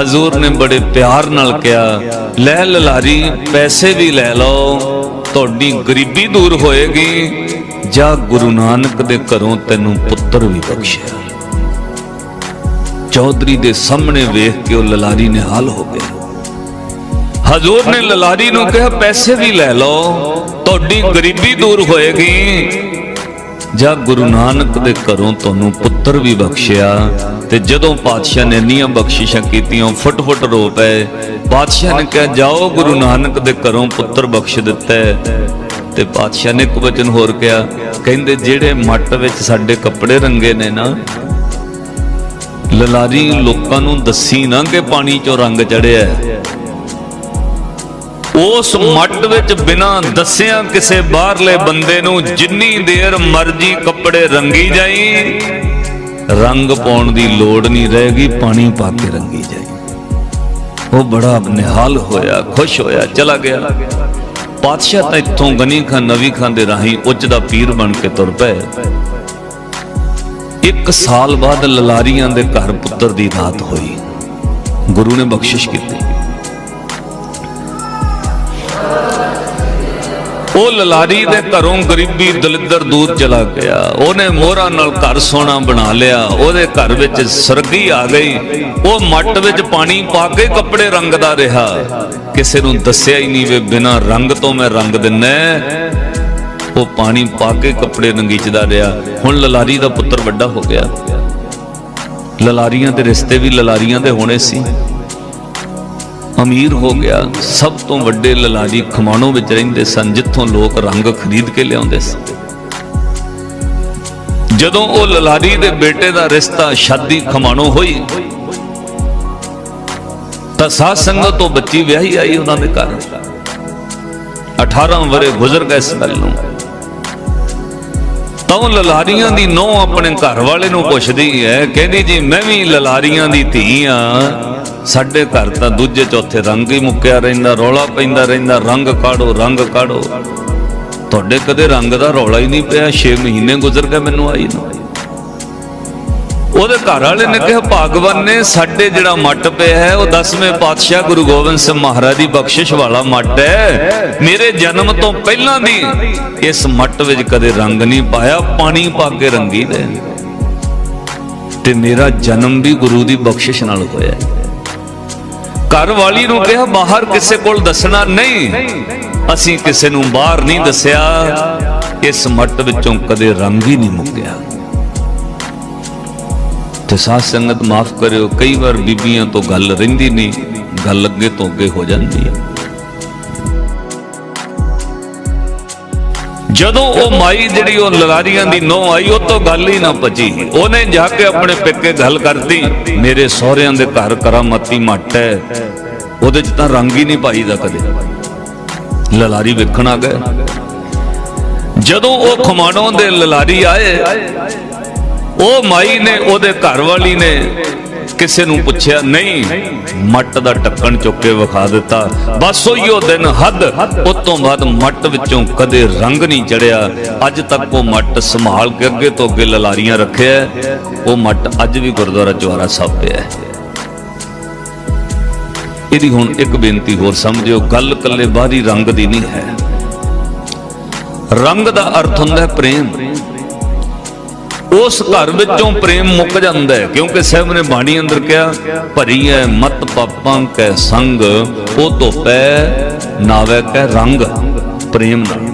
ਹਜ਼ੂਰ ਨੇ ਬੜੇ ਪਿਆਰ ਨਾਲ ਕਿਹਾ, ਲੈ ਲਲਾਰੀ, ਪੈਸੇ ਵੀ ਲੈ ਲਓ, ਤੁਹਾਡੀ ਗਰੀਬੀ ਦੂਰ ਹੋਏਗੀ। ਜਾਂ ਗੁਰੂ ਨਾਨਕ ਦੇ ਘਰੋਂ ਤੈਨੂੰ ਪੁੱਤਰ ਵੀ ਬਖਸ਼ਿਆ। ਚੌਧਰੀ ਦੇ ਸਾਹਮਣੇ ਵੇਖ ਕੇ ਉਹ ਲਲਾਰੀ ਨਿਹਾਲ ਹੋ ਗਿਆ। ਹਜ਼ੂਰ ਨੇ ਲਲਾਰੀ ਨੂੰ ਕਿਹਾ, ਪੈਸੇ ਵੀ ਲੈ ਲਓ, ਤੁਹਾਡੀ ਗਰੀਬੀ ਦੂਰ ਹੋਏਗੀ। ਜਾਂ ਗੁਰੂ ਨਾਨਕ ਦੇ ਘਰੋਂ ਤੁਹਾਨੂੰ ਪੁੱਤਰ ਵੀ ਬਖਸ਼ਿਆ ਤੇ ਜਦੋਂ ਪਾਤਸ਼ਾਹ ਨੇ ਇੰਨੀਆਂ ਬਖਸ਼ਿਸ਼ਾਂ ਕੀਤੀਆਂ, ਉਹ ਰੋ ਪਏ। ਪਾਤਸ਼ਾਹ ਨੇ ਕਿਹਾ, ਜਾਓ, ਗੁਰੂ ਨਾਨਕ ਦੇ ਘਰੋਂ ਪੁੱਤਰ ਬਖਸ਼ ਦਿੱਤਾ ਤੇ ਪਾਤਸ਼ਾਹ ਨੇ ਇੱਕ ਵਚਨ ਹੋਰ ਕਿਹਾ, ਕਹਿੰਦੇ, ਜਿਹੜੇ ਮੱਟ ਵਿੱਚ ਸਾਡੇ ਕੱਪੜੇ ਰੰਗੇ ਨੇ ਨਾ, ਲਲਾਰੀ ਲੋਕਾਂ ਨੂੰ ਦੱਸੀ ਨਾ ਕਿ ਪਾਣੀ ਚੋਂ ਰੰਗ ਚੜਿਆ ਉਸ ਮੱਟ ਵਿੱਚ ਬਿਨਾਂ ਦੱਸਿਆ ਕਿਸੇ ਬਾਹਰਲੇ ਬੰਦੇ ਨੂੰ ਜਿੰਨੀ ਦੇਰ ਮਰਜ਼ੀ ਕੱਪੜੇ ਰੰਗੀ ਜਾਈ, ਰੰਗ ਪਾਉਣ ਦੀ ਲੋੜ ਨਹੀਂ ਰਹੇਗੀ, ਪਾਣੀ ਪਾ ਕੇ ਰੰਗੀ ਜਾਈ। ਉਹ ਬੜਾ ਨਿਹਾਲ ਹੋਇਆ, ਖੁਸ਼ ਹੋਇਆ, ਚਲਾ ਗਿਆ। ਪਾਤਸ਼ਾਹ ਤਾਂ ਇੱਥੋਂ ਗਨੀ ਖਾਨ ਨਵੀ ਖਾਨ ਦੇ ਰਾਹੀਂ ਉੱਚ ਦਾ ਪੀਰ ਬਣ ਕੇ ਤੁਰ ਪਏ। ਇੱਕ ਸਾਲ ਬਾਅਦ ਲਲਾਰੀਆਂ ਦੇ ਘਰ ਪੁੱਤਰ ਦੀ ਦਾਤ ਹੋਈ। ਗੁਰੂ ਨੇ ਬਖਸ਼ਿਸ਼ ਕੀਤੀ। ਉਹ ਲਲਾਰੀ ਦੇ ਘਰੋਂ ਗਰੀਬੀ ਦਲਿੱਦਰ ਦੂਰ ਚਲਾ ਗਿਆ। ਉਹਨੇ ਮੋਹਰਾਂ ਨਾਲ ਘਰ ਸੋਨਾ ਬਣਾ ਲਿਆ। ਉਹਦੇ ਘਰ ਵਿੱਚ ਸਰਗੀ ਆ ਗਈ। ਉਹ ਮੱਟ ਵਿੱਚ ਪਾਣੀ ਪਾ ਕੇ ਕੱਪੜੇ ਰੰਗਦਾ ਰਿਹਾ। ਕਿਸੇ ਨੂੰ ਦੱਸਿਆ ਹੀ ਨਹੀਂ ਵੇ ਬਿਨਾ ਰੰਗ ਤੋਂ ਮੈਂ ਰੰਗ ਦਿੰਨਾ ਉਹ ਪਾਣੀ ਪਾ ਕੇ ਕੱਪੜੇ ਰੰਗੀਚਦਾ ਰਿਹਾ। ਹੁਣ ਲਲਾਰੀ ਦਾ ਪੁੱਤਰ ਵੱਡਾ ਹੋ ਗਿਆ। ਲਲਾਰੀਆਂ ਦੇ ਰਿਸ਼ਤੇ ਵੀ ਲਲਾਰੀਆਂ ਦੇ ਹੋਣੇ ਸੀ। ਅਮੀਰ ਹੋ ਗਿਆ। ਸਭ ਤੋਂ ਵੱਡੇ ਲਲਾਰੀ ਖਮਾਣੋ ਵਿੱਚ ਰਹਿੰਦੇ ਸਨ, ਜਿੱਥੋਂ ਲੋਕ ਰੰਗ ਖਰੀਦ ਕੇ ਲਿਆਉਂਦੇ ਸਨ। ਜਦੋਂ ਉਹ ਲਲਾਰੀ ਦੇ ਬੇਟੇ ਦਾ ਰਿਸ਼ਤਾ ਸ਼ਾਦੀ ਖਮਾਣੋ ਹੋਈ, ਤਾਂ ਸਾਧ ਸੰਗਤ ਤੋਂ ਬੱਚੀ ਵਿਆਹੀ ਆਈ ਉਹਨਾਂ ਦੇ ਘਰ। 18 ਵਰੇ ਗੁਜ਼ਰ ਗਏ ਇਸ ਗੱਲ ਨੂੰ। ਤਾਂ ਉਹ ਲਲਾਰੀਆਂ ਦੀ ਨੌ ਆਪਣੇ ਘਰ ਵਾਲੇ ਨੂੰ ਪੁੱਛਦੀ ਹੈ, ਕਹਿੰਦੀ ਜੀ, ਮੈਂ ਵੀ ਲਲਾਰੀਆਂ ਦੀ ਧੀ ਆ। ਸਾਡੇ ਘਰ ਤਾਂ ਦੂਜੇ ਚੌਥੇ ਰੰਗ ਹੀ ਮੁੱਕਿਆ ਰਹਿੰਦਾ, ਰੌਲਾ ਪੈਂਦਾ ਰਹਿੰਦਾ, ਰੰਗ ਕਾੜੋ ਰੰਗ ਕਾੜੋ। ਤੁਹਾਡੇ ਕਦੇ ਰੰਗ ਦਾ ਰੌਲਾ ਹੀ ਨਹੀਂ ਪਿਆ 6 ਮਹੀਨੇ ਗੁਜ਼ਰ ਗਏ ਮੈਨੂੰ ਆਈ ਨੂੰ। ਉਹਦੇ ਘਰ ਵਾਲੇ ਨੇ ਕਿਹਾ, ਭਾਗਵਾਨ ਨੇ ਸਾਡੇ ਜਿਹੜਾ ਮੱਟ ਪਿਆ ਹੈ, ਉਹ 10ਵੇਂ ਪਾਤਸ਼ਾਹ ਗੁਰੂ ਗੋਬਿੰਦ ਸਿੰਘ ਮਹਾਰਾਜ ਦੀ ਬਖਸ਼ਿਸ਼ ਵਾਲਾ ਮੱਟ ਹੈ। ਮੇਰੇ ਜਨਮ ਤੋਂ ਪਹਿਲਾਂ ਦੀ ਇਸ ਮੱਟ ਵਿੱਚ ਕਦੇ ਰੰਗ ਨਹੀਂ ਪਾਇਆ, ਪਾਣੀ ਪਾ ਕੇ ਰੰਗੀ ਦੇ। ਤੇ ਮੇਰਾ ਜਨਮ ਵੀ ਗੁਰੂ ਦੀ ਬਖਸ਼ਿਸ਼ ਨਾਲ ਹੋਇਆ ਹੈ। ਘਰ ਵਾਲੀ ਨੂੰ ਕਿਹਾ, ਬਾਹਰ ਕਿਸੇ ਕੋਲ ਦੱਸਣਾ ਨਹੀਂ। ਅਸੀਂ ਕਿਸੇ ਨੂੰ ਬਾਹਰ ਨਹੀਂ ਦੱਸਿਆ। ਇਸ ਮੱਟ ਵਿੱਚੋਂ ਕਦੇ ਰੰਗ ਹੀ ਨਹੀਂ ਮੁੱਕਿਆ। ਤੇ ਸਾਧ ਸੰਗਤ ਮਾਫ ਕਰਿਓ, ਕਈ ਵਾਰ ਬੀਬੀਆਂ ਤੋਂ ਗੱਲ ਰਹਿੰਦੀ ਨਹੀਂ, ਗੱਲ ਅੱਗੇ ਤੋਂ ਅੱਗੇ ਹੋ ਜਾਂਦੀ ਹੈ। ਜਦੋਂ ਉਹ ਮਾਈ ਜਿਹੜੀ ਉਹ ਲਲਾਰੀਆਂ ਦੀ ਨੋ ਆਈ, ਉਹ ਤੋਂ ਗੱਲ ਹੀ ਨਾ ਪਚੀ ਉਹਨੇ ਜਾ ਕੇ ਆਪਣੇ ਪਿੱਕੇ ਗੱਲ ਕਰਤੀ, ਮੇਰੇ ਸਹੁਰਿਆਂ ਦੇ ਘਰ ਕਰਾਮਤੀ ਮੱਟ ਹੈ। ਉਹਦੇ ਚ ਤਾਂ ਰੰਗ ਹੀ ਨਹੀਂ ਪਾਈਦਾ ਕਦੇ। ਲਲਾਰੀ ਵੇਖਣ ਆ ਗਏ। ਜਦੋਂ ਉਹ ਖਮਾਣੋਂ ਦੇ ਲਲਾਰੀ ਆਏ, ਉਹ ਮਾਈ ਨੇ, ਉਹਦੇ ਘਰ ਵਾਲੀ ਨੇ ਕਿਸੇ ਨੂੰ ਪੁੱਛਿਆ, ਨਹੀਂ, ਮੱਟ ਦਾ ਟੱਕਣ ਚੁੱਕ ਕੇ ਵਿਖਾ ਦਿੱਤਾ। ਬਸ ਉਹੀਓ ਦਿਨ ਹੱਦ ਉਸ ਤੋਂ ਬਾਅਦ ਮੱਟ ਵਿੱਚੋਂ ਕਦੇ ਰੰਗ ਨਹੀਂ ਚੜਿਆ। ਅੱਜ ਤੱਕ ਉਹ ਮੱਟ ਸੰਭਾਲ ਕੇ ਅੱਗੇ ਤੋਂ ਅੱਗੇ ਲਲਾਰੀਆਂ ਰੱਖਿਆ ਉਹ ਮੱਟ ਅੱਜ ਵੀ ਗੁਰਦੁਆਰਾ ਚੁਆਰਾ ਸਾਹਿਬ ਪਿਆ ਹੈ। ਇਹਦੀ ਹੁਣ ਇੱਕ ਬੇਨਤੀ ਹੋਰ ਸਮਝਿਓ, ਗੱਲ ਕੱਲੇ ਬਾਹਰੀ ਰੰਗ ਦੀ ਨਹੀਂ ਹੈ। ਰੰਗ ਦਾ ਅਰਥ ਹੁੰਦਾ ਹੈ ਪ੍ਰੇਮ। ਉਸ ਘਰ ਵਿੱਚੋਂ ਪ੍ਰੇਮ ਮੁੱਕ ਜਾਂਦਾ ਹੈ, ਕਿਉਂਕਿ ਸਾਹਿਬ ਨੇ ਬਾਣੀ ਅੰਦਰ ਕਿਹਾ ਭਰੀ ਹੈ ਮਤ ਪਾਪਾਂ ਕੈ ਸੰਗ, ਉਹ ਧੋਪੈ ਨਾਵੇ ਕੈ ਰੰਗ। ਪ੍ਰੇਮ ਨਾਲ।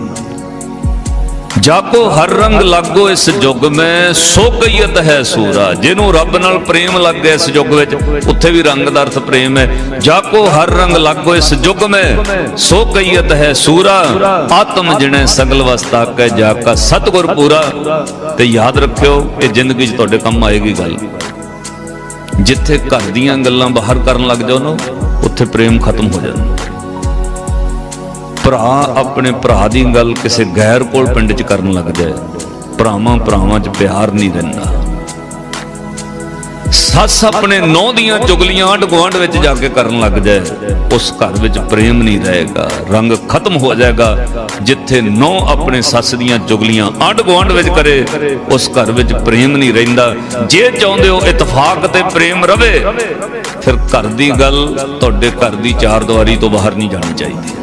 ਜਾਕੋ ਹਰ ਰੰਗ ਲਾਗੋ ਇਸ ਜੁਗ ਮੈਂ, ਸੋ ਗਈਤ ਹੈ ਸੂਰਾ, ਜਿਹਨੂੰ ਰੱਬ ਨਾਲ ਪ੍ਰੇਮ ਲੱਗ ਗਿਆ ਇਸ ਜੁਗ ਵਿੱਚ, ਉੱਥੇ ਵੀ ਰੰਗ ਦਾ ਅਰਥ ਪ੍ਰੇਮ ਹੈ। ਜਾਕੋ ਹਰ ਰੰਗ ਲਾਗੋ ਇਸ ਜੁਗ ਮੈਂ, ਸੋ ਗਈਤ ਹੈ ਸੂਰਾ, ਆਤਮ ਜਿਣੇ ਸਗਲ ਵਸਤਾ ਕੈ ਜਾ ਕਾ ਸਤਗੁਰ ਪੂਰਾ। ਤੇ ਯਾਦ ਰੱਖਿਓ ਇਹ ਜ਼ਿੰਦਗੀ 'ਚ ਤੁਹਾਡੇ ਕੰਮ ਆਏਗੀ ਗੱਲ। ਜਿੱਥੇ ਘਰ ਦੀਆਂ ਗੱਲਾਂ ਬਾਹਰ ਕਰਨ ਲੱਗ ਜਾਓ ਨਾ, ਉੱਥੇ ਪ੍ਰੇਮ ਖਤਮ ਹੋ ਜਾਂਦਾ। ਭਰਾ ਆਪਣੇ ਭਰਾ ਦੀ ਗੱਲ ਕਿਸੇ ਗੈਰ ਕੋਲ ਪਿੰਡ 'ਚ ਕਰਨ ਲੱਗ ਜਾਏ। ਭਰਾਵਾਂ ਭਰਾਵਾਂ 'ਚ ਪਿਆਰ ਨਹੀਂ ਰਹਿੰਦਾ। ਸੱਸ ਆਪਣੇ ਨੌ ਦੀਆਂ ਚੁਗਲੀਆਂ ਆਂਢ ਗੁਆਂਢ ਵਿੱਚ ਜਾ ਕੇ ਕਰਨ ਲੱਗ ਜਾਏ, ਉਸ ਘਰ ਵਿੱਚ ਪ੍ਰੇਮ ਨਹੀਂ ਰਹੇਗਾ, ਰੰਗ ਖਤਮ ਹੋ ਜਾਏਗਾ। ਜਿੱਥੇ ਨੌ ਆਪਣੇ ਸੱਸ ਦੀਆਂ ਚੁਗਲੀਆਂ ਆਂਢ ਗੁਆਂਢ ਵਿੱਚ ਕਰੇ, ਉਸ ਘਰ ਵਿੱਚ ਪ੍ਰੇਮ ਨਹੀਂ ਰਹਿੰਦਾ। ਜੇ ਚਾਹੁੰਦੇ ਹੋ ਇਤਫਾਕ ਤੇ ਪ੍ਰੇਮ ਰਵੇ, ਫਿਰ ਘਰ ਦੀ ਗੱਲ ਤੁਹਾਡੇ ਘਰ ਦੀ ਚਾਰ ਦੀਵਾਰੀ ਤੋਂ ਬਾਹਰ ਨਹੀਂ ਜਾਣੀ ਚਾਹੀਦੀ।